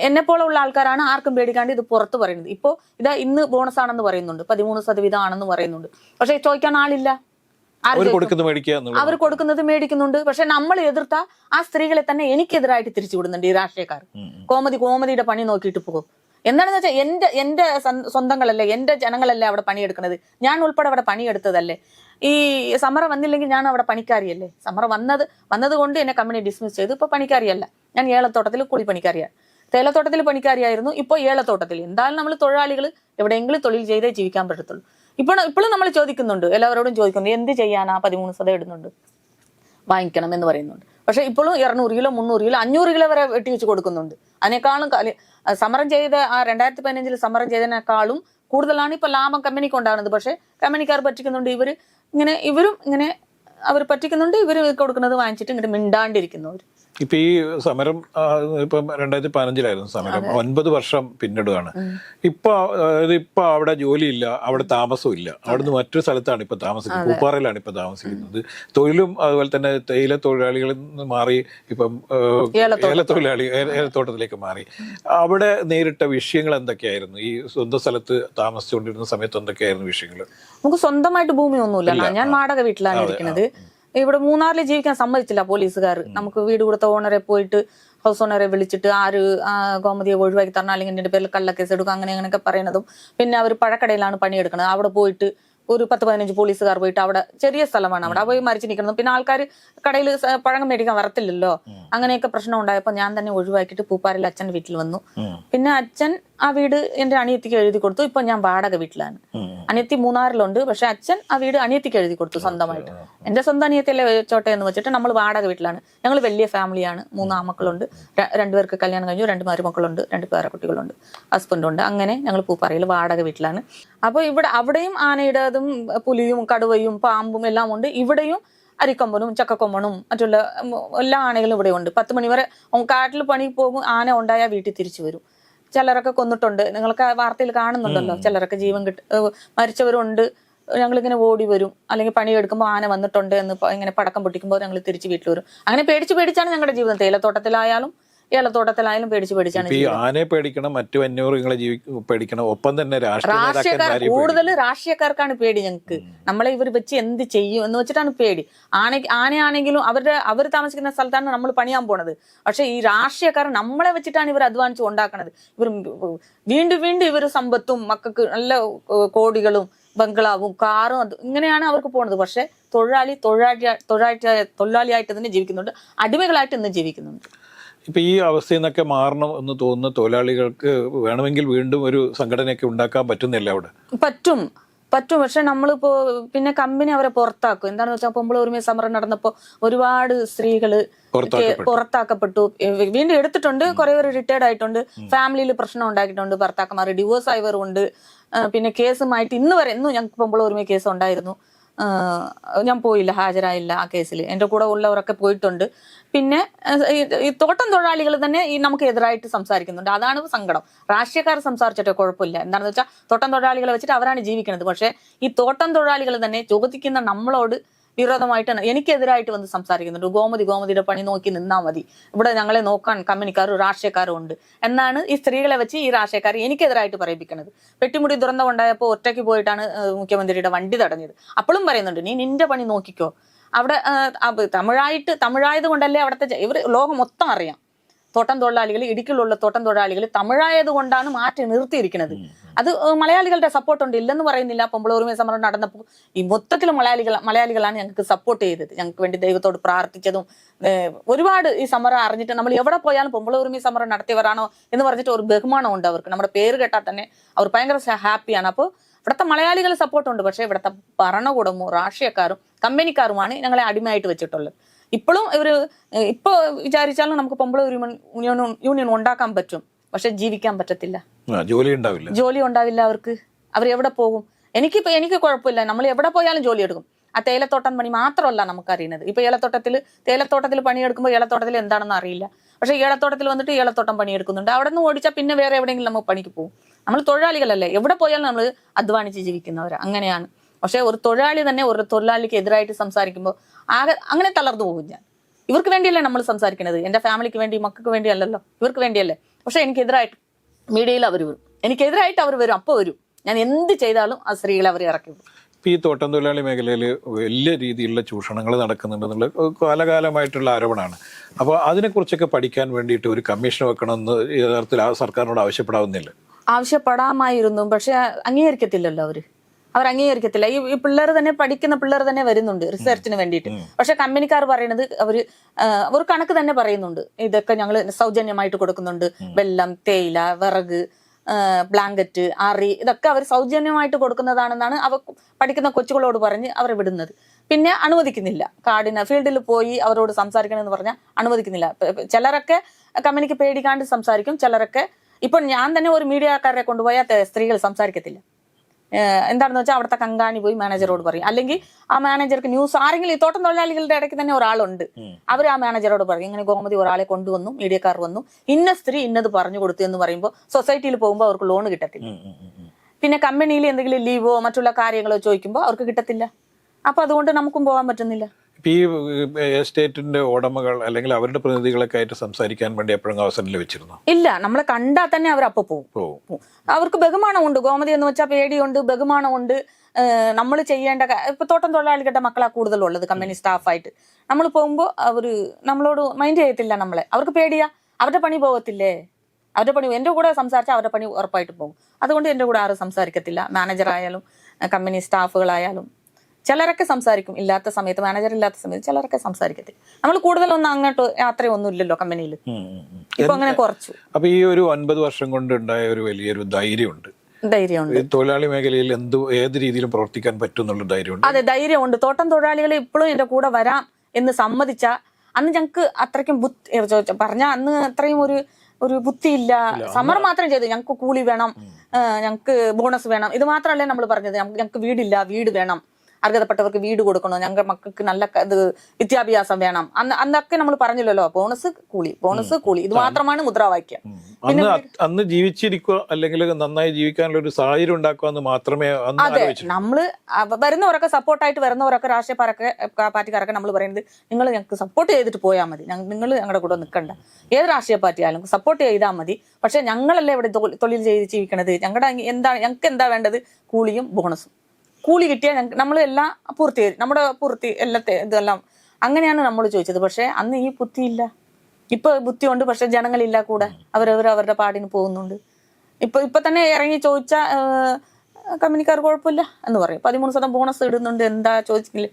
എന്നെപ്പോലുള്ള ആൾക്കാരാണ് ആർക്കും പേടിക്കാണ്ട് ഇത് പുറത്ത് പറയുന്നത്. ഇപ്പോൾ ഇതാ ഇന്ന് ബോണസ് ആണെന്ന് പറയുന്നുണ്ട് പതിമൂന്ന് ശതവീതം ആണെന്ന് പറയുന്നുണ്ട്. പക്ഷേ ചോദിക്കാൻ ആളില്ല. അവർ കൊടുക്കുന്നത് അവർ മേടിക്കുന്നുണ്ട്. പക്ഷെ നമ്മൾ എതിർത്ത ആ സ്ത്രീകളെ തന്നെ എനിക്കെതിരായിട്ട് തിരിച്ചു വിടുന്നുണ്ട് ഈ രാഷ്ട്രീയക്കാർ. കോമതി കോമതിയുടെ പണി നോക്കിയിട്ട് പോകും എന്താണെന്ന് വെച്ചാൽ എന്റെ എന്റെ സ്വ- സ്വന്തങ്ങളല്ലേ എന്റെ ജനങ്ങളല്ലേ അവിടെ പണിയെടുക്കുന്നത് ഞാൻ ഉൾപ്പെടെ അവിടെ പണിയെടുത്തതല്ലേ? ഈ സമരം വന്നില്ലെങ്കിൽ ഞാൻ അവിടെ പണിക്കാരിയല്ലേ? സമരം വന്നത് വന്നത് കൊണ്ട് എന്നെ കമ്പനി ഡിസ്മിസ് ചെയ്തു. ഇപ്പൊ പണിക്കാരിയല്ല. ഞാൻ ഏലത്തോട്ടത്തിൽ കൂലി പണിക്കാരിയാണ് തേയിലത്തോട്ടത്തിൽ പണിക്കാരിയായിരുന്നു. ഇപ്പോൾ ഏലത്തോട്ടത്തിൽ. എന്തായാലും നമ്മൾ തൊഴിലാളികൾ എവിടെയെങ്കിലും തൊഴിൽ ചെയ്തേ ജീവിക്കാൻ പറ്റത്തുള്ളൂ. ഇപ്പോൾ ഇപ്പോഴും നമ്മൾ ചോദിക്കുന്നുണ്ട്. എല്ലാവരോടും ചോദിക്കുന്നുണ്ട്. എന്ത് ചെയ്യാനാ പതിമൂന്ന് ശതം ഇടുന്നുണ്ട്? വാങ്ങിക്കണം എന്ന് പറയുന്നുണ്ട്. പക്ഷെ ഇപ്പോഴും ഇരുന്നൂറ് കിലോ മുന്നൂറ് കിലോ അഞ്ഞൂറ് കിലോ വരെ വെട്ടി വെച്ച് കൊടുക്കുന്നുണ്ട്. അതിനേക്കാളും സമരം ചെയ്ത ആ രണ്ടായിരത്തി പതിനഞ്ചിൽ സമരം ചെയ്തതിനേക്കാളും കൂടുതലാണ് ഇപ്പൊ ലാഭം കമ്പനിക്ക് ഉണ്ടാകുന്നത് പക്ഷെ കമ്പനിക്കാർ പറ്റിക്കുന്നുണ്ട്. ഇവർ ഇങ്ങനെ ഇവരും ഇങ്ങനെ അവർ പറ്റിക്കുന്നുണ്ട്. ഇവർ കൊടുക്കുന്നത് വാങ്ങിച്ചിട്ട് ഇങ്ങോട്ട് മിണ്ടാണ്ടിരിക്കുന്നവർ ഇപ്പൊ ഈ സമരം ഇപ്പം രണ്ടായിരത്തി പതിനഞ്ചിലായിരുന്നു സമരം ഒൻപത് വർഷം പിന്നിടുകയാണ്. ഇപ്പൊ അതായത് ഇപ്പൊ അവിടെ ജോലിയില്ല അവിടെ താമസവും ഇല്ല അവിടുന്ന് മറ്റൊരു സ്ഥലത്താണ് ഇപ്പൊ താമസിക്കുന്നത്. പൂപ്പാറയിലാണ് ഇപ്പൊ താമസിക്കുന്നത്. തൊഴിലും അതുപോലെ തന്നെ തേയില തൊഴിലാളികളിൽ നിന്ന് മാറി ഇപ്പം ഏല തൊഴിലാളി ഏലത്തോട്ടത്തിലേക്ക് മാറി. അവിടെ നേരിട്ട വിഷയങ്ങൾ എന്തൊക്കെയായിരുന്നു? ഈ സ്വന്തം സ്ഥലത്ത് താമസിച്ചുകൊണ്ടിരുന്ന സമയത്ത് എന്തൊക്കെയായിരുന്നു വിഷയങ്ങൾ നമുക്ക് സ്വന്തമായിട്ട് ഭൂമിയൊന്നുമില്ല. ഞാൻ വാടക വീട്ടിലാണ് ഇരിക്കുന്നത്. ഇവിടെ മൂന്നാറിൽ ജീവിക്കാൻ സമ്മതിച്ചില്ല പോലീസുകാർ നമുക്ക് വീട് കൊടുത്ത ഓണറെ പോയിട്ട് ഹൗസ് ഓണറെ വിളിച്ചിട്ട് ആര് ഗോമതിയെ ഒഴിവാക്കി തരണം അല്ലെങ്കിൽ എന്റെ പേരിൽ കള്ളക്കേസ് എടുക്കുക അങ്ങനെ അങ്ങനെയൊക്കെ പറയുന്നതും. പിന്നെ അവർ പഴക്കടയിലാണ് പണിയെടുക്കുന്നത് അവിടെ പോയിട്ട് ഒരു പത്ത് പതിനഞ്ച് പോലീസുകാർ പോയിട്ട് അവിടെ ചെറിയ സ്ഥലമാണ് അവിടെ. പോയി മരിച്ചു നിൽക്കുന്നത്. പിന്നെ ആൾക്കാർ കടയിൽ പഴം മേടിക്കാൻ വരത്തില്ലല്ലോ. അങ്ങനെയൊക്കെ പ്രശ്നം ഉണ്ടായപ്പോൾ ഞാൻ തന്നെ ഒഴിവാക്കിയിട്ട് പൂപ്പാറിൽ അച്ഛൻ വീട്ടിൽ വന്നു. പിന്നെ അച്ഛൻ ആ വീട് എന്റെ അനിയത്തിക്ക് എഴുതി കൊടുത്തു. ഇപ്പൊ ഞാൻ വാടക വീട്ടിലാണ്. അനിയത്തി മൂന്നാറിലുണ്ട്. പക്ഷെ അച്ഛൻ ആ വീട് അനിയത്തിക്ക് എഴുതി കൊടുത്തു സ്വന്തമായിട്ട്. എന്റെ സ്വന്തം അനിയത്തിയല്ലേ വെച്ചോട്ടെ എന്ന് വെച്ചിട്ട് നമ്മൾ വാടക വീട്ടിലാണ്. ഞങ്ങൾ വലിയ ഫാമിലിയാണ് മൂന്ന് ആമക്കളുണ്ട് ര- രണ്ടുപേർക്ക് കല്യാണം കഴിഞ്ഞു. രണ്ട് മരുമക്കളുണ്ട്. രണ്ട് പേരക്കുട്ടികളുണ്ട് ഹസ്ബൻഡുണ്ട് അങ്ങനെ ഞങ്ങൾ പൂപ്പാറയിൽ വാടക വീട്ടിലാണ്. അപ്പോൾ ഇവിടെ അവിടെയും ആനയുടേതും പുലിയും കടുവയും പാമ്പും എല്ലാം ഉണ്ട്. ഇവിടെയും അരിക്കൊമ്പനും ചക്കക്കൊമ്പനും മറ്റുള്ള എല്ലാ ആനകളും ഇവിടെ ഉണ്ട്. പത്ത് മണിവരെ വരെ കാട്ടിൽ പണി പോകും. ആന ഉണ്ടായാൽ വീട്ടിൽ തിരിച്ചു വരും. ചിലരൊക്കെ കൊന്നിട്ടുണ്ട്. നിങ്ങൾക്ക് വാർത്തയിൽ കാണുന്നുണ്ടല്ലോ. ചിലരൊക്കെ ജീവൻ കിട്ട മരിച്ചവരുണ്ട്. ഞങ്ങളിങ്ങനെ ഓടി വരും. അല്ലെങ്കിൽ പണിയെടുക്കുമ്പോൾ ആന വന്നിട്ടുണ്ട് എന്ന് ഇങ്ങനെ പടക്കം പൊട്ടിക്കുമ്പോൾ ഞങ്ങൾ തിരിച്ച് വീട്ടിൽ വരും. അങ്ങനെ പേടിച്ച് പേടിച്ചാണ് ഞങ്ങളുടെ ജീവിതം. തേയിലത്തോട്ടത്തിലായാലും ഏലത്തോട്ടത്തിലായാലും പേടിച്ച് പേടിച്ചാണ് ഈ ആനയെ പേടിക്കണം മറ്റു വന്യമൃഗങ്ങളെ ജീവി പേടിക്കണം ഒപ്പം തന്നെ രാഷ്ട്രീയ രാഷ്ട്രീയക്കാർ കൂടുതൽ രാഷ്ട്രീയക്കാർക്കാണ് പേടി ഞങ്ങൾക്ക്. നമ്മളെ ഇവർ വെച്ച് എന്ത് ചെയ്യും എന്ന് വെച്ചിട്ടാണ് പേടി. ആന ആനയാണെങ്കിലും അവരുടെ അവർ താമസിക്കുന്ന സ്ഥലത്താണ് നമ്മൾ പണിയാൻ പോണത്. പക്ഷെ ഈ രാഷ്ട്രീയക്കാർ നമ്മളെ വെച്ചിട്ടാണ് ഇവർ അധ്വാനിച്ച് ഉണ്ടാക്കണത് ഇവർ വീണ്ടും വീണ്ടും ഇവർ സമ്പത്തും മക്കൾക്ക് നല്ല കോടികളും ബംഗ്ലാവും കാറും അത് ഇങ്ങനെയാണ് അവർക്ക് പോണത്. പക്ഷെ തൊഴിലാളി തൊഴിലാളി തൊഴിലാളി തൊഴിലാളിയായിട്ട് തന്നെ ജീവിക്കുന്നുണ്ട്. അടിമകളായിട്ട് ഇന്ന് ജീവിക്കുന്നുണ്ട്. ഇപ്പൊ ഈ അവസ്ഥയിൽ നിന്നൊക്കെ മാറണം എന്ന് തോന്നുന്ന തൊഴിലാളികൾക്ക് വേണമെങ്കിൽ വീണ്ടും ഒരു സംഘടനയൊക്കെ ഉണ്ടാക്കാൻ പറ്റുന്നില്ല അവിടെ. പറ്റും. പറ്റും. പക്ഷെ നമ്മളിപ്പോ പിന്നെ കമ്പനി അവരെ പുറത്താക്കും. എന്താണെന്ന് വെച്ചാൽ പൊമ്പള ഒരുമയ സമരം നടന്നപ്പോൾ ഒരുപാട് സ്ത്രീകൾ പുറത്താക്കപ്പെട്ടു. വീണ്ടും എടുത്തിട്ടുണ്ട്. കുറെ പേര് റിട്ടയർഡ് ആയിട്ടുണ്ട്. ഫാമിലിയിൽ പ്രശ്നം ഉണ്ടാക്കിയിട്ടുണ്ട് ഭർത്താക്കന്മാർ ഡിവോഴ്സ് ആയവരുണ്ട്. പിന്നെ കേസുമായിട്ട് ഇന്ന് വരെ ഇന്നും ഞങ്ങൾക്ക് പൊമ്പള ഒരുമയ കേസ് ഉണ്ടായിരുന്നു. ഞാൻ പോയില്ല ഹാജരായില്ല ആ കേസിൽ എന്റെ കൂടെ ഉള്ളവരൊക്കെ പോയിട്ടുണ്ട്. പിന്നെ ഈ- തോട്ടം തൊഴിലാളികൾ തന്നെ ഈ നമുക്ക് എതിരായിട്ട് സംസാരിക്കുന്നുണ്ട്. അതാണ് സങ്കടം. രാഷ്ട്രീയക്കാർ സംസാരിച്ചിട്ട് കുഴപ്പമില്ല. എന്താണെന്ന് വെച്ചാൽ തോട്ടം തൊഴിലാളികളെ വെച്ചിട്ട് അവരാണ് ജീവിക്കുന്നത് പക്ഷേ ഈ തോട്ടം തൊഴിലാളികൾ തന്നെ ചോദിക്കുന്ന നമ്മളോട് വിരോധമായിട്ടാണ്. എനിക്കെതിരായിട്ട് വന്ന് സംസാരിക്കുന്നുണ്ട്. ഗോമതി ഗോമതിയുടെ പണി നോക്കി നിന്നാൽ മതി. ഇവിടെ ഞങ്ങളെ നോക്കാൻ കമ്പനിക്കാരും രാഷ്ട്രീയക്കാരും ഉണ്ട്. എന്നാണ് ഈ സ്ത്രീകളെ വെച്ച് ഈ രാഷ്ട്രീയക്കാർ എനിക്കെതിരായിട്ട് പറയിപ്പിക്കുന്നത് പെട്ടിമുടി ദുരന്തം ഉണ്ടായപ്പോൾ ഒറ്റയ്ക്ക് പോയിട്ടാണ് മുഖ്യമന്ത്രിയുടെ വണ്ടി തടഞ്ഞത്. അപ്പോഴും പറയുന്നുണ്ട് നീ നിന്റെ പണി നോക്കിക്കോ. അവിടെ തമിഴായിട്ട് തമിഴായത് കൊണ്ടല്ലേ അവിടുത്തെ ഇവർ ലോകം മൊത്തം അറിയാം. തോട്ടം തൊഴിലാളികൾ ഇടുക്കിയിലുള്ള തോട്ടം തൊഴിലാളികൾ തമിഴായത് കൊണ്ടാണ് മാറ്റി നിർത്തിയിരിക്കുന്നത് അത് മലയാളികളുടെ സപ്പോർട്ട് ഉണ്ട്. ഇല്ലെന്ന് പറയുന്നില്ല. പൊമ്പളൂർമേ സമരം നടന്നപ്പോൾ ഈ മൊത്തത്തിൽ മലയാളികൾ മലയാളികളാണ് ഞങ്ങൾക്ക് സപ്പോർട്ട് ചെയ്തത്. ഞങ്ങൾക്ക് വേണ്ടി ദൈവത്തോട് പ്രാർത്ഥിച്ചതും ഒരുപാട് ഈ സമരം അറിഞ്ഞിട്ട് നമ്മൾ എവിടെ പോയാലും പൊമ്പളൂർമയ സമരം നടത്തിയവരാണോ എന്ന് പറഞ്ഞിട്ട് ഒരു ബഹുമാനം ഉണ്ട് അവർക്ക്. നമ്മുടെ പേര് കേട്ടാൽ തന്നെ അവർ ഭയങ്കര ഹാപ്പിയാണ്. അപ്പോൾ ഇവിടുത്തെ മലയാളികൾ സപ്പോർട്ട് ഉണ്ട്. പക്ഷേ ഇവിടുത്തെ ഭരണകൂടമോ രാഷ്ട്രീയക്കാരും കമ്പനിക്കാരുമാണ് ഞങ്ങളെ അടിമയായിട്ട് വെച്ചിട്ടുള്ളത്. ഇപ്പോഴും ഇവർ ഇപ്പോൾ ഇപ്പൊ വിചാരിച്ചാലും നമുക്ക് പൊമ്പള യൂണിയൻ യൂണിയൻ യൂണിയൻ ഉണ്ടാക്കാൻ പറ്റും. പക്ഷെ ജീവിക്കാൻ പറ്റത്തില്ല. ജോലി ഉണ്ടാവില്ല. ജോലി ഉണ്ടാവില്ല അവർക്ക്. അവർ എവിടെ പോകും? എനിക്ക് എനിക്ക് കുഴപ്പമില്ല. നമ്മൾ എവിടെ പോയാലും ജോലി എടുക്കും. ആ തേലത്തോട്ടം പണി മാത്രമല്ല നമുക്കറിയുന്നത്. ഇപ്പൊ ഏലത്തോട്ടത്തിൽ തേയിലത്തോട്ടത്തിൽ പണിയെടുക്കുമ്പോൾ ഏലത്തോട്ടത്തിൽ എന്താണെന്ന് അറിയില്ല. പക്ഷെ ഏലത്തോട്ടത്തിൽ വന്നിട്ട് ഏലത്തോട്ടം പണിയെടുക്കുന്നുണ്ട്. അവിടെ നിന്ന് ഓടിച്ചാൽ പിന്നെ വേറെ എവിടെയെങ്കിലും നമുക്ക് പണിക്ക് പോകും. നമ്മൾ തൊഴിലാളികളല്ലേ. എവിടെ പോയാലും നമ്മൾ അധ്വാനിച്ച് ജീവിക്കുന്നവരാ. അങ്ങനെയാണ്. പക്ഷെ ഒരു തൊഴിലാളി തന്നെ ഒരു തൊഴിലാളിക്ക് എതിരായിട്ട് സംസാരിക്കുമ്പോൾ ആകെ അങ്ങനെ തളർന്നു പോകും ഞാൻ. ഇവർക്ക് വേണ്ടിയല്ലേ നമ്മൾ സംസാരിക്കുന്നത് എന്റെ ഫാമിലിക്ക് വേണ്ടി മക്കൾക്ക് വേണ്ടിയല്ലല്ലോ? ഇവർക്ക് വേണ്ടിയല്ലേ? പക്ഷെ എനിക്കെതിരായിട്ട് മീഡിയയിൽ അവർ വരും. എനിക്കെതിരായിട്ട് അവർ വരും. അപ്പോൾ വരും. ഞാൻ എന്ത് ചെയ്താലും ആ സ്ത്രീകളെ അവർ ഇറക്കി വിടും. ഇപ്പൊ ഈ തോട്ടം തൊഴിലാളി മേഖലയിൽ വലിയ രീതിയിലുള്ള ചൂഷണങ്ങൾ നടക്കുന്നുണ്ടെന്നുള്ള കാലകാലമായിട്ടുള്ള ആരോപണമാണ്. അപ്പോൾ അതിനെക്കുറിച്ചൊക്കെ പഠിക്കാൻ വേണ്ടിയിട്ട് ഒരു കമ്മീഷൻ വെക്കണമെന്ന് യഥാർത്ഥത്തിൽ ആ സർക്കാരിനോട് ആവശ്യപ്പെടാവുന്നില്ല. ആവശ്യപ്പെടാമായിരുന്നു. പക്ഷെ അംഗീകരിക്കത്തില്ലല്ലോ അവർ. അവർ അംഗീകരിക്കത്തില്ല. ഈ ഈ പിള്ളേർ തന്നെ പഠിക്കുന്ന പിള്ളേർ തന്നെ വരുന്നുണ്ട് റിസർച്ചിന് വേണ്ടിയിട്ട്. പക്ഷെ കമ്പനിക്കാർ പറയുന്നത് അവർ ഒരു കണക്ക് തന്നെ പറയുന്നുണ്ട്. ഇതൊക്കെ ഞങ്ങൾ സൗജന്യമായിട്ട് കൊടുക്കുന്നുണ്ട്. വെള്ളം തേയില വിറക് ബ്ലാങ്കറ്റ് അറി ഇതൊക്കെ അവർ സൗജന്യമായിട്ട് കൊടുക്കുന്നതാണെന്നാണ് അവ പഠിക്കുന്ന കൊച്ചുകളോട് പറഞ്ഞ് അവർ വിടുന്നത്. പിന്നെ അനുവദിക്കുന്നില്ല. കാടിന് ഫീൽഡിൽ പോയി അവരോട് സംസാരിക്കണമെന്ന് പറഞ്ഞാൽ അനുവദിക്കുന്നില്ല. ചിലരൊക്കെ കമ്പനിക്ക് പേടിക്കാണ്ട് സംസാരിക്കും. ചിലരൊക്കെ ഇപ്പൊ ഞാൻ തന്നെ ഒരു മീഡിയക്കാരെ കൊണ്ടുപോയാൽ സ്ത്രീകൾ സംസാരിക്കത്തില്ല. എന്താണെന്ന് വെച്ചാൽ അവിടുത്തെ കങ്കാണി പോയി മാനേജറോട് പറയും. അല്ലെങ്കിൽ ആ മാനേജർക്ക് ന്യൂസ് ആരെങ്കിലും ഈ തോട്ടം തൊഴിലാളികളുടെ ഇടയ്ക്ക് തന്നെ ഒരാളുണ്ട്. അവർ ആ മാനേജറോട് പറയും. ഇങ്ങനെ ഗോമതി ഒരാളെ കൊണ്ടുവന്നു മീഡിയക്കാർ വന്നു. ഇന്ന സ്ത്രീ ഇന്നത് പറഞ്ഞു കൊടുത്തു എന്ന് പറയുമ്പോൾ സൊസൈറ്റിയിൽ പോകുമ്പോൾ അവർക്ക് ലോൺ കിട്ടത്തില്ല. പിന്നെ കമ്പനിയിൽ എന്തെങ്കിലും ലീവോ മറ്റുള്ള കാര്യങ്ങളോ ചോദിക്കുമ്പോൾ അവർക്ക് കിട്ടത്തില്ല. അപ്പൊ അതുകൊണ്ട് നമുക്കും പോകാൻ പറ്റുന്നില്ല. ഈ എസ്റ്റേറ്റിന്റെ ഉടമകൾ അല്ലെങ്കിൽ അവരുടെ പ്രതിനിധികളൊക്കെ ആയിട്ട് സംസാരിക്കാൻ വേണ്ടി എപ്പോഴും അവസരം ലഭിച്ചിരുന്നു? ഇല്ല നമ്മളെ കണ്ടാൽ തന്നെ അവർ അപ്പൊ പോകും. അവർക്ക് ബഹുമാനമുണ്ട്. ഗോമതി എന്ന് വെച്ചാൽ പേടിയുണ്ട് ബഹുമാനമുണ്ട്. നമ്മൾ ചെയ്യേണ്ട ഇപ്പൊ തോട്ടം തൊഴിലാളികളുടെ മക്കളാ കൂടുതലുള്ളത് കമ്പനി സ്റ്റാഫായിട്ട്. നമ്മൾ പോകുമ്പോൾ അവർ നമ്മളോട് മൈൻഡ് ചെയ്യത്തില്ല നമ്മളെ. അവർക്ക് പേടിയാ. അവരുടെ പണി പോകത്തില്ലേ? അവരുടെ പണി എന്റെ കൂടെ സംസാരിച്ചാൽ അവരുടെ പണി ഉറപ്പായിട്ട് പോകും. അതുകൊണ്ട് എന്റെ കൂടെ ആരും സംസാരിക്കത്തില്ല. മാനേജർ ആയാലും കമ്പനി സ്റ്റാഫുകളായാലും. ചിലരൊക്കെ സംസാരിക്കും. ഇല്ലാത്ത സമയത്ത് മാനേജർ ഇല്ലാത്ത സമയത്ത് ചിലരൊക്കെ സംസാരിക്കത്തില്ല. നമ്മൾ കൂടുതലൊന്നും അങ്ങോട്ട് യാത്രയൊന്നും ഇല്ലല്ലോ കമ്പനിയിൽ. ഇപ്പൊ അങ്ങനെ കുറച്ചു. അപ്പൊ ഈ ഒരു ഒൻപത് വർഷം കൊണ്ട് ഉണ്ടായ ഒരു വലിയൊരു ധൈര്യമുണ്ട്. ധൈര്യമുണ്ട്. തൊഴിലാളി മേഖലയിൽ എന്ത് ഏത് രീതിയിലും പ്രവർത്തിക്കാൻ പറ്റും എന്നുള്ള ധൈര്യമുണ്ട്? അതെ ധൈര്യമുണ്ട്. തോട്ടം തൊഴിലാളികൾ ഇപ്പോഴും എന്റെ കൂടെ വരാം എന്ന് സമ്മതിച്ച അന്ന് ഞങ്ങൾക്ക് അത്രയ്ക്കും ബുദ്ധി പറഞ്ഞ അന്ന് അത്രയും ഒരു ഒരു ബുദ്ധിയില്ല. സമർ മാത്രം ചെയ്തു. ഞങ്ങൾക്ക് കൂലി വേണം. ഞങ്ങൾക്ക് ബോണസ് വേണം. ഇത് മാത്രമല്ലേ നമ്മൾ പറഞ്ഞത്. ഞങ്ങൾക്ക് വീടില്ല വീട് വേണം. അർഹതപ്പെട്ടവർക്ക് വീട് കൊടുക്കണം? ഞങ്ങളുടെ മക്കൾക്ക് നല്ല ഇത് വിദ്യാഭ്യാസം വേണം. അന്ന് അന്നൊക്കെ നമ്മൾ പറഞ്ഞില്ലല്ലോ ബോണസ് കൂലി ബോണസ് കൂലി. ഇത് മാത്രമാണ് മുദ്രാവാക്യം. അന്ന് അന്ന് ജീവിച്ചിരിക്കുക അല്ലെങ്കിൽ നന്നായി ജീവിക്കാനുള്ള ഒരു സാഹചര്യം ഉണ്ടാക്കുക എന്ന് മാത്രമേ അതെ നമ്മൾ നമ്മൾ വരുന്നവരൊക്കെ സപ്പോർട്ടായിട്ട് വരുന്നവരൊക്കെ രാഷ്ട്രീയ പാർട്ടിക്കാരൊക്കെ നമ്മൾ പറയുന്നത് നിങ്ങൾ ഞങ്ങൾക്ക് സപ്പോർട്ട് ചെയ്തിട്ട് പോയാൽ മതി. നിങ്ങൾ ഞങ്ങളുടെ കൂടെ നിൽക്കണ്ട ഏത് രാഷ്ട്രീയ പാർട്ടി ആയാലും സപ്പോർട്ട് ചെയ്താൽ മതി. പക്ഷെ ഞങ്ങളല്ലേ ഇവിടെ തൊഴിൽ ചെയ്ത് ജീവിക്കണത്? ഞങ്ങളുടെ എന്താ എന്താണ് ഞങ്ങൾക്ക് എന്താ വേണ്ടത്? കൂലിയും ബോണസും കൂലി കിട്ടിയാൽ നമ്മൾ എല്ലാം പൂർത്തി നമ്മുടെ പൂർത്തി എല്ലാത്തെ ഇതെല്ലാം. അങ്ങനെയാണ് നമ്മൾ ചോദിച്ചത്. പക്ഷെ അന്ന് ഈ ബുദ്ധിയില്ല ഇപ്പൊ ബുദ്ധിയുണ്ട് പക്ഷെ ജനങ്ങളില്ല കൂടെ. അവരവർ അവരുടെ പാടിന് പോകുന്നുണ്ട്. ഇപ്പൊ ഇപ്പൊ തന്നെ ഇറങ്ങി ചോദിച്ച കമ്പനിക്കാർ കുഴപ്പമില്ല എന്ന് പറയും. പതിമൂന്ന് ശതം ബോണസ് ഇടുന്നുണ്ട് എന്താ ചോദിച്ചില്ല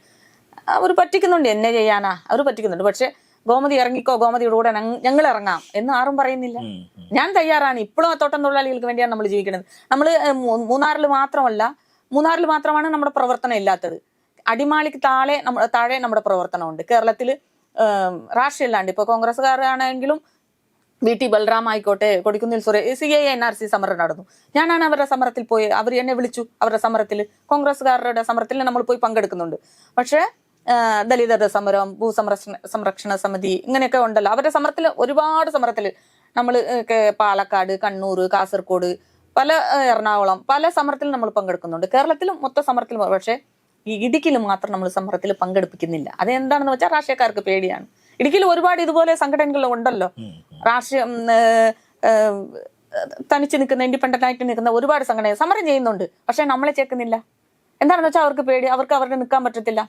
അവർ പറ്റിക്കുന്നുണ്ട് എന്നെ ചെയ്യാനാ. അവർ പറ്റിക്കുന്നുണ്ട്. പക്ഷെ ഗോമതി ഇറങ്ങിക്കോ ഗോമതിയുടെ കൂടെ ഞങ്ങൾ ഇറങ്ങാം എന്ന് ആരും പറയുന്നില്ല. ഞാൻ തയ്യാറാണ്. ഇപ്പോഴും തോട്ടം തൊഴിലാളികൾക്ക് വേണ്ടിയാണ് നമ്മൾ ജീവിക്കുന്നത് നമ്മൾ മൂന്നാറിൽ മാത്രമല്ല മൂന്നാറിൽ മാത്രമാണ് നമ്മുടെ പ്രവർത്തനം ഇല്ലാത്തത്. അടിമാലിക്ക് താഴെ താഴെ നമ്മുടെ പ്രവർത്തനമുണ്ട്. കേരളത്തിൽ രാഷ്ട്രീയമില്ലാണ്ട്. ഇപ്പോൾ കോൺഗ്രസ്സുകാരാണെങ്കിലും വി ടി ബൽറാം ആയിക്കോട്ടെ Kodikunnil സുരേ C I N R C സമരം നടന്നു. ഞാനാണ് അവരുടെ സമരത്തിൽ പോയി അവർ എന്നെ വിളിച്ചു അവരുടെ സമരത്തിൽ കോൺഗ്രസ്സുകാരുടെ സമരത്തിൽ നമ്മൾ പോയി പങ്കെടുക്കുന്നുണ്ട്. പക്ഷേ ദലിതരുടെ സമരം ഭൂസംരക്ഷണ സംരക്ഷണ സമിതി ഇങ്ങനെയൊക്കെ ഉണ്ടല്ലോ. അവരുടെ സമരത്തിൽ ഒരുപാട് സമരത്തിൽ നമ്മൾ പാലക്കാട് കണ്ണൂർ കാസർഗോഡ് പല എറണാകുളം പല സമരത്തിൽ നമ്മൾ പങ്കെടുക്കുന്നുണ്ട്. കേരളത്തിലും മൊത്ത സമരത്തിൽ പക്ഷേ ഈ ഇടുക്കിയിൽ മാത്രം നമ്മൾ സമരത്തിൽ പങ്കെടുപ്പിക്കുന്നില്ല. അതെന്താണെന്ന് വെച്ചാൽ രാഷ്ട്രീയക്കാർക്ക് പേടിയാണ്. ഇടുക്കിയിൽ ഒരുപാട് ഇതുപോലെ സംഘടനകൾ ഉണ്ടല്ലോ. രാഷ്ട്രീയം തനിച്ച് നിൽക്കുന്ന ഇൻഡിപെൻഡന്റ് ആയിട്ട് നിൽക്കുന്ന ഒരുപാട് സംഘടന സമരം ചെയ്യുന്നുണ്ട്. പക്ഷെ നമ്മളെ ചേക്കുന്നില്ല. എന്താണെന്ന് വെച്ചാൽ അവർക്ക് പേടി. അവർക്ക് അവരുടെ നിൽക്കാൻ പറ്റത്തില്ല.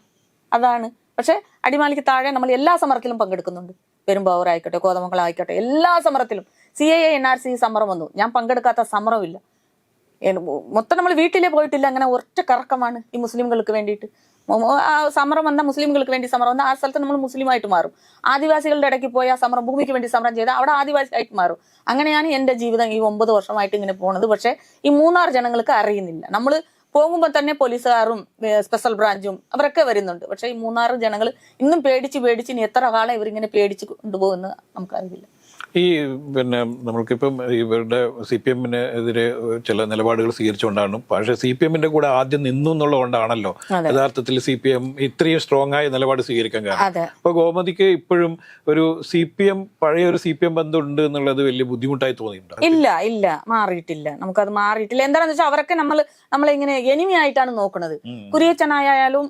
അതാണ്. പക്ഷെ അടിമാലിക്ക് താഴെ നമ്മൾ എല്ലാ സമരത്തിലും പങ്കെടുക്കുന്നുണ്ട്. പെരുമ്പാവൂർ ആയിക്കോട്ടെ കോതമംഗലം എല്ലാ സമരത്തിലും C A N R C സമരം വന്നു. ഞാൻ പങ്കെടുക്കാത്ത സമരമില്ല. മൊത്തം നമ്മൾ വീട്ടിലേ പോയിട്ടില്ല. അങ്ങനെ ഒറ്റ കറക്കമാണ് ഈ മുസ്ലിംകൾക്ക് വേണ്ടിയിട്ട്. ആ സമരം വന്ന മുസ്ലിംകൾക്ക് വേണ്ടി സമരം വന്ന ആ സ്ഥലത്ത് നമ്മൾ മുസ്ലിമായിട്ട് മാറും. ആദിവാസികളുടെ ഇടയ്ക്ക് പോയി ആ സമരം ഭൂമിക്ക് വേണ്ടി സമരം ചെയ്താൽ അവിടെ ആദിവാസിയായിട്ട് മാറും. അങ്ങനെയാണ് എന്റെ ജീവിതം ഈ ഒമ്പത് വർഷമായിട്ട് ഇങ്ങനെ പോണത്. പക്ഷേ ഈ മൂന്നാർ ജനങ്ങൾക്ക് അറിയുന്നില്ല. നമ്മൾ പോകുമ്പോൾ തന്നെ പോലീസുകാരും സ്പെഷ്യൽ ബ്രാഞ്ചും അവരൊക്കെ വരുന്നുണ്ട്. പക്ഷേ ഈ മൂന്നാറ് ജനങ്ങൾ ഇന്നും പേടിച്ച് പേടിച്ച് ഇനി എത്ര കാലം ഇവരിങ്ങനെ പേടിച്ച് കൊണ്ടുപോകുമെന്ന് നമുക്കറിയില്ല. ഈ പിന്നെ നമ്മൾക്കിപ്പം ഇവരുടെ സി പി എമ്മിന് എതിരെ ചില നിലപാടുകൾ സ്വീകരിച്ചുകൊണ്ടാണ്. പക്ഷേ സി പി എമ്മിന്റെ കൂടെ ആദ്യം നിന്നു എന്നുള്ളതുകൊണ്ടാണല്ലോ യഥാർത്ഥത്തിൽ സി പി എം ഇത്രയും സ്ട്രോങ് ആയ നിലപാട് സ്വീകരിക്കാൻ കാരണം. അപ്പൊ ഗോമതിക്ക് ഇപ്പോഴും ഒരു സി പി എം പഴയ ഒരു സി പി എം ബന്ധമുണ്ട് എന്നുള്ളത് വലിയ ബുദ്ധിമുട്ടായി തോന്നിയിട്ടുണ്ട്? ഇല്ല ഇല്ല. മാറിയിട്ടില്ല. നമുക്കത് മാറിയിട്ടില്ല. എന്താണെന്ന് വെച്ചാൽ അവരൊക്കെ നമ്മൾ നമ്മളിങ്ങനെ എനിമി ആയിട്ടാണ് നോക്കുന്നത് കുരിയച്ചനായാലും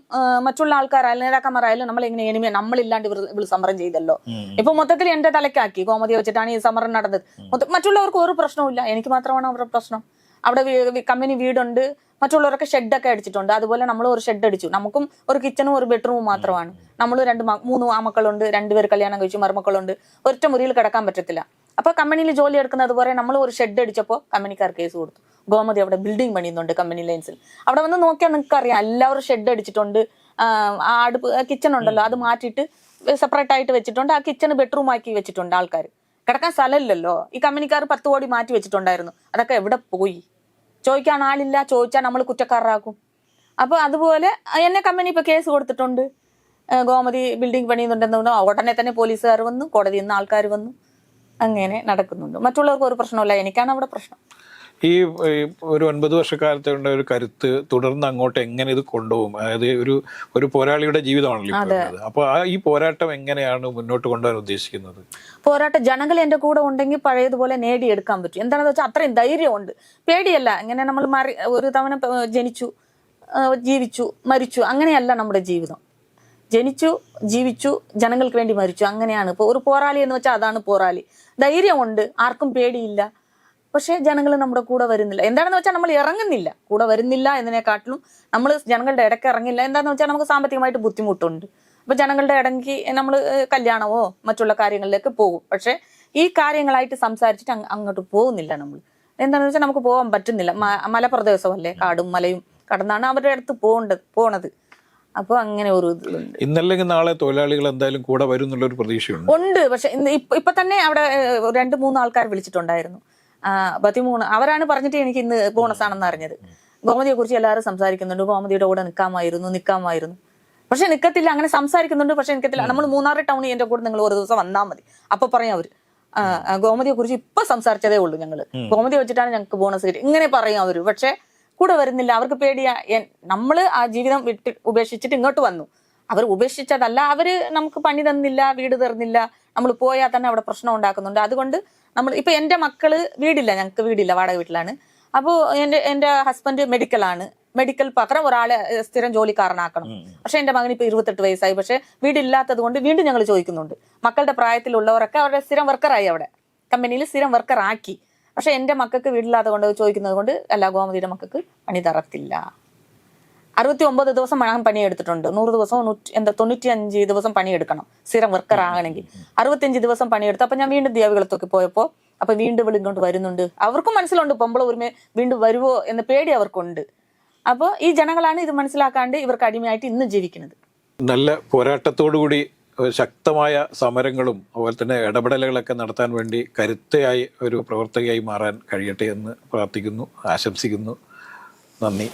മറ്റുള്ള ആൾക്കാരായാലും നേതാക്കന്മാരായാലും നമ്മളിങ്ങനെ എനിമിയാണ് എനിമി നമ്മളില്ലാണ്ട് ഇവർ സമരം ചെയ്തല്ലോ. ഇപ്പൊ മൊത്തത്തിൽ എന്റെ തലക്കാക്കി കോമതി വെച്ചിട്ടാണ് ഈ സമരം നടന്നത്. മറ്റുള്ളവർക്ക് ഒരു പ്രശ്നവും എനിക്ക് മാത്രമാണ് അവരുടെ പ്രശ്നം. അവിടെ കമ്പനി വീടുണ്ട്. മറ്റുള്ളവരൊക്കെ ഷെഡൊക്കെ അടിച്ചിട്ടുണ്ട്. അതുപോലെ നമ്മൾ ഒരു ഷെഡ് അടിച്ചു. നമുക്കും ഒരു കിച്ചണും ഒരു ബെഡ്റൂമും മാത്രമാണ്. നമ്മൾ രണ്ട് മൂന്ന് ആമക്കളുണ്ട്. രണ്ടുപേർ കല്യാണം കഴിച്ചു മരുമക്കളുണ്ട്. ഒറ്റ മുറിയിൽ കിടക്കാൻ പറ്റത്തില്ല. അപ്പൊ കമ്പനിയിൽ ജോലി എടുക്കുന്നത് പോലെ നമ്മൾ ഒരു ഷെഡ് അടിച്ചപ്പോൾ കമ്പനിക്കാർ കേസ് കൊടുത്തു. ഗോമതി അവിടെ ബിൽഡിംഗ് പണിയുന്നുണ്ട് കമ്പനി ലൈൻസിൽ. അവിടെ വന്ന് നോക്കിയാൽ നിങ്ങൾക്ക് അറിയാം എല്ലാവരും ഷെഡ് അടിച്ചിട്ടുണ്ട്. ആ അടുപ്പ് കിച്ചൺ ഉണ്ടല്ലോ അത് മാറ്റിയിട്ട് സെപ്പറേറ്റ് ആയിട്ട് വെച്ചിട്ടുണ്ട്. ആ കിച്ചൺ ബെഡ്റൂം ആക്കി വെച്ചിട്ടുണ്ട് ആൾക്കാർ കിടക്കാൻ സ്ഥലമില്ലല്ലോ. ഈ കമ്പനിക്കാർ പത്ത് കോടി മാറ്റി വെച്ചിട്ടുണ്ടായിരുന്നു. അതൊക്കെ എവിടെ പോയി? ചോദിക്കാൻ ആളില്ല ചോദിച്ചാൽ നമ്മൾ കുറ്റക്കാരാക്കും. അപ്പൊ അതുപോലെ എന്നെ കമ്പനി ഇപ്പൊ കേസ് കൊടുത്തിട്ടുണ്ട്. ഗോമതി ബിൽഡിംഗ് പണിയുന്നുണ്ടെന്ന് ഉടനെ തന്നെ പോലീസുകാർ വന്നു കോടതിയിൽ നിന്ന് ആൾക്കാർ വന്നു. അങ്ങനെ നടക്കുന്നുണ്ട്. മറ്റുള്ളവർക്ക് ഒരു പ്രശ്നമില്ല എനിക്കാണ് അവിടെ പ്രശ്നം. ഈ ഒരു ഒൻപത് വർഷക്കാലത്തെ ഒരു കരുത്ത് തുടർന്ന് അങ്ങോട്ട് എങ്ങനെ ഇത് കൊണ്ടുപോകും? അതായത് ഒരു ഒരു പോരാളിയുടെ ജീവിതമാണല്ലോ ഇപ്പോൾ. അപ്പൊ ആ ഈ പോരാട്ടം എങ്ങനെയാണ് മുന്നോട്ട് കൊണ്ടുപോകാൻ ഉദ്ദേശിക്കുന്നത്? പോരാട്ടം ജനങ്ങൾ എന്റെ കൂടെ ഉണ്ടെങ്കിൽ പഴയതുപോലെ നേടിയെടുക്കാൻ പറ്റും. എന്താണെന്ന് വെച്ചാൽ അത്രയും ധൈര്യമുണ്ട്. പേടിയല്ല. ഇങ്ങനെ നമ്മൾ മാറി ഒരു തവണ ജനിച്ചു ജീവിച്ചു മരിച്ചു അങ്ങനെയല്ല നമ്മുടെ ജീവിതം. ജനിച്ചു ജീവിച്ചു ജനങ്ങൾക്ക് വേണ്ടി മരിച്ചു അങ്ങനെയാണ്. ഇപ്പോൾ ഒരു പോരാളി എന്ന് വെച്ചാൽ അതാണ് പോരാളി. ധൈര്യമുണ്ട്. ആർക്കും പേടിയില്ല. പക്ഷേ ജനങ്ങൾ നമ്മുടെ കൂടെ വരുന്നില്ല. എന്താണെന്ന് വെച്ചാൽ നമ്മൾ ഇറങ്ങുന്നില്ല. കൂടെ വരുന്നില്ല എന്നതിനെക്കാട്ടിലും നമ്മൾ ജനങ്ങളുടെ ഇടയ്ക്ക് ഇറങ്ങില്ല. എന്താണെന്ന് വെച്ചാൽ നമുക്ക് സാമ്പത്തികമായിട്ട് ബുദ്ധിമുട്ടുണ്ട്. അപ്പൊ ജനങ്ങളുടെ ഇടയ്ക്ക് നമ്മൾ കല്യാണമോ മറ്റുള്ള കാര്യങ്ങളിലേക്ക് പോകും. പക്ഷേ ഈ കാര്യങ്ങളായിട്ട് സംസാരിച്ചിട്ട് അങ്ങ് അങ്ങോട്ട് പോകുന്നില്ല നമ്മൾ എന്താണെന്ന് വെച്ചാൽ നമുക്ക് പോകാൻ പറ്റുന്നില്ല. മലപ്രദേശമല്ലേ? കാടും മലയും കടന്നാണ് അവരുടെ അടുത്ത് പോകേണ്ടത് പോണത്. അപ്പോൾ അങ്ങനെ ഒരു ഇന്നല്ലെങ്കിൽ നാളെ തൊഴിലാളികൾ എന്തായാലും കൂടെ വരും എന്നുള്ള ഒരു പ്രതീക്ഷയുണ്ട്. ഉണ്ട്. പക്ഷെ ഇപ്പൊ തന്നെ അവിടെ രണ്ട് മൂന്ന് ആൾക്കാർ വിളിച്ചിട്ടുണ്ടായിരുന്നു. പതിമൂന്ന് അവരാണ് പറഞ്ഞിട്ട് എനിക്ക് ഇന്ന് ബോണസ് ആണെന്ന് അറിഞ്ഞത്. ഗോമതിയെ കുറിച്ച് എല്ലാവരും സംസാരിക്കുന്നുണ്ട്. ഗോമതിയുടെ കൂടെ നിൽക്കാമായിരുന്നു നിൽക്കാമായിരുന്നു പക്ഷെ നിൽക്കത്തില്ല അങ്ങനെ സംസാരിക്കുന്നുണ്ട് പക്ഷെ നിൽക്കത്തില്ല നമ്മൾ മൂന്നാറ് ടൗണിൽ എന്റെ കൂടെ നിങ്ങൾ ഒരു ദിവസം വന്നാൽ മതി. അപ്പൊ പറയാം അവർ. ഗോമതിയെ കുറിച്ച് ഇപ്പൊ സംസാരിച്ചതേ ഉള്ളൂ ഞങ്ങൾ. ഗോമതി വെച്ചിട്ടാണ് ഞങ്ങൾക്ക് ബോണസ് കിട്ടി ഇങ്ങനെ പറയും അവർ. പക്ഷെ കൂടെ വരുന്നില്ല. അവർക്ക് പേടിയാ. നമ്മൾ ആ ജീവിതം വിട്ട് ഉപേക്ഷിച്ചിട്ട് ഇങ്ങോട്ട് വന്നു. അവർ ഉപേക്ഷിച്ചതല്ല. അവർ നമുക്ക് പണി തന്നില്ല വീട് തരുന്നില്ല നമ്മൾ പോയാൽ തന്നെ അവിടെ പ്രശ്നം ഉണ്ടാക്കുന്നുണ്ട്. അതുകൊണ്ട് നമ്മൾ ഇപ്പൊ എന്റെ മക്കൾ വീടില്ല ഞങ്ങൾക്ക് വീടില്ല വാടക വീട്ടിലാണ്. അപ്പോൾ എന്റെ എന്റെ ഹസ്ബൻഡ് മെഡിക്കലാണ് മെഡിക്കൽ പകരം ഒരാളെ സ്ഥിരം ജോലിക്കാരനാക്കണം. പക്ഷെ എന്റെ മകൻ ഇപ്പൊ ഇരുപത്തെട്ട് വയസ്സായി. പക്ഷെ വീടില്ലാത്തത് കൊണ്ട് വീണ്ടും ഞങ്ങൾ ചോദിക്കുന്നുണ്ട്. മക്കളുടെ പ്രായത്തിലുള്ളവരൊക്കെ അവരുടെ സ്ഥിരം വർക്കറായി അവിടെ. കമ്പനിയിൽ സ്ഥിരം വർക്കർ ആക്കി. പക്ഷെ എന്റെ മക്കൾക്ക് വീടില്ലാത്തത് കൊണ്ട് ചോദിക്കുന്നത് കൊണ്ട് അല്ല ഗോമതിയുടെ മക്കൾക്ക് പണി തരത്തില്ല. അറുപത്തി ഒമ്പത് ദിവസം പണി പണിയെടുത്തിട്ടുണ്ട്. നൂറ് ദിവസം നൂറ്റി എന്താ തൊണ്ണൂറ്റി അഞ്ച് ദിവസം പണിയെടുക്കണം. സ്ഥിരം വർക്കർ ആകണമെങ്കിൽ. അറുപത്തിയഞ്ച് ദിവസം പണിയെടുത്തു. അപ്പൊ ഞാൻ വീണ്ടും ദേവികളത്തൊക്കെ പോയപ്പോ അപ്പൊ വീണ്ടും ഇവിടെ ഇങ്ങോട്ട് വരുന്നുണ്ട്. അവർക്കും മനസ്സിലുണ്ട് പൊമ്പള ഒരുമ വീണ്ടും വരുവോ എന്ന പേടി അവർക്കുണ്ട്. അപ്പോൾ ഈ ജനങ്ങളാണ് ഇത് മനസ്സിലാക്കാണ്ട് ഇവർക്ക് അടിമയായിട്ട് ഇന്നും ജീവിക്കുന്നത്. നല്ല പോരാട്ടത്തോടുകൂടി ശക്തമായ സമരങ്ങളും അതുപോലെ തന്നെ ഇടപെടലുകളൊക്കെ നടത്താൻ വേണ്ടി കരുത്തയായി ഒരു പ്രവർത്തകയായി മാറാൻ കഴിയട്ടെ എന്ന് പ്രാർത്ഥിക്കുന്നു ആശംസിക്കുന്നു. നന്ദി.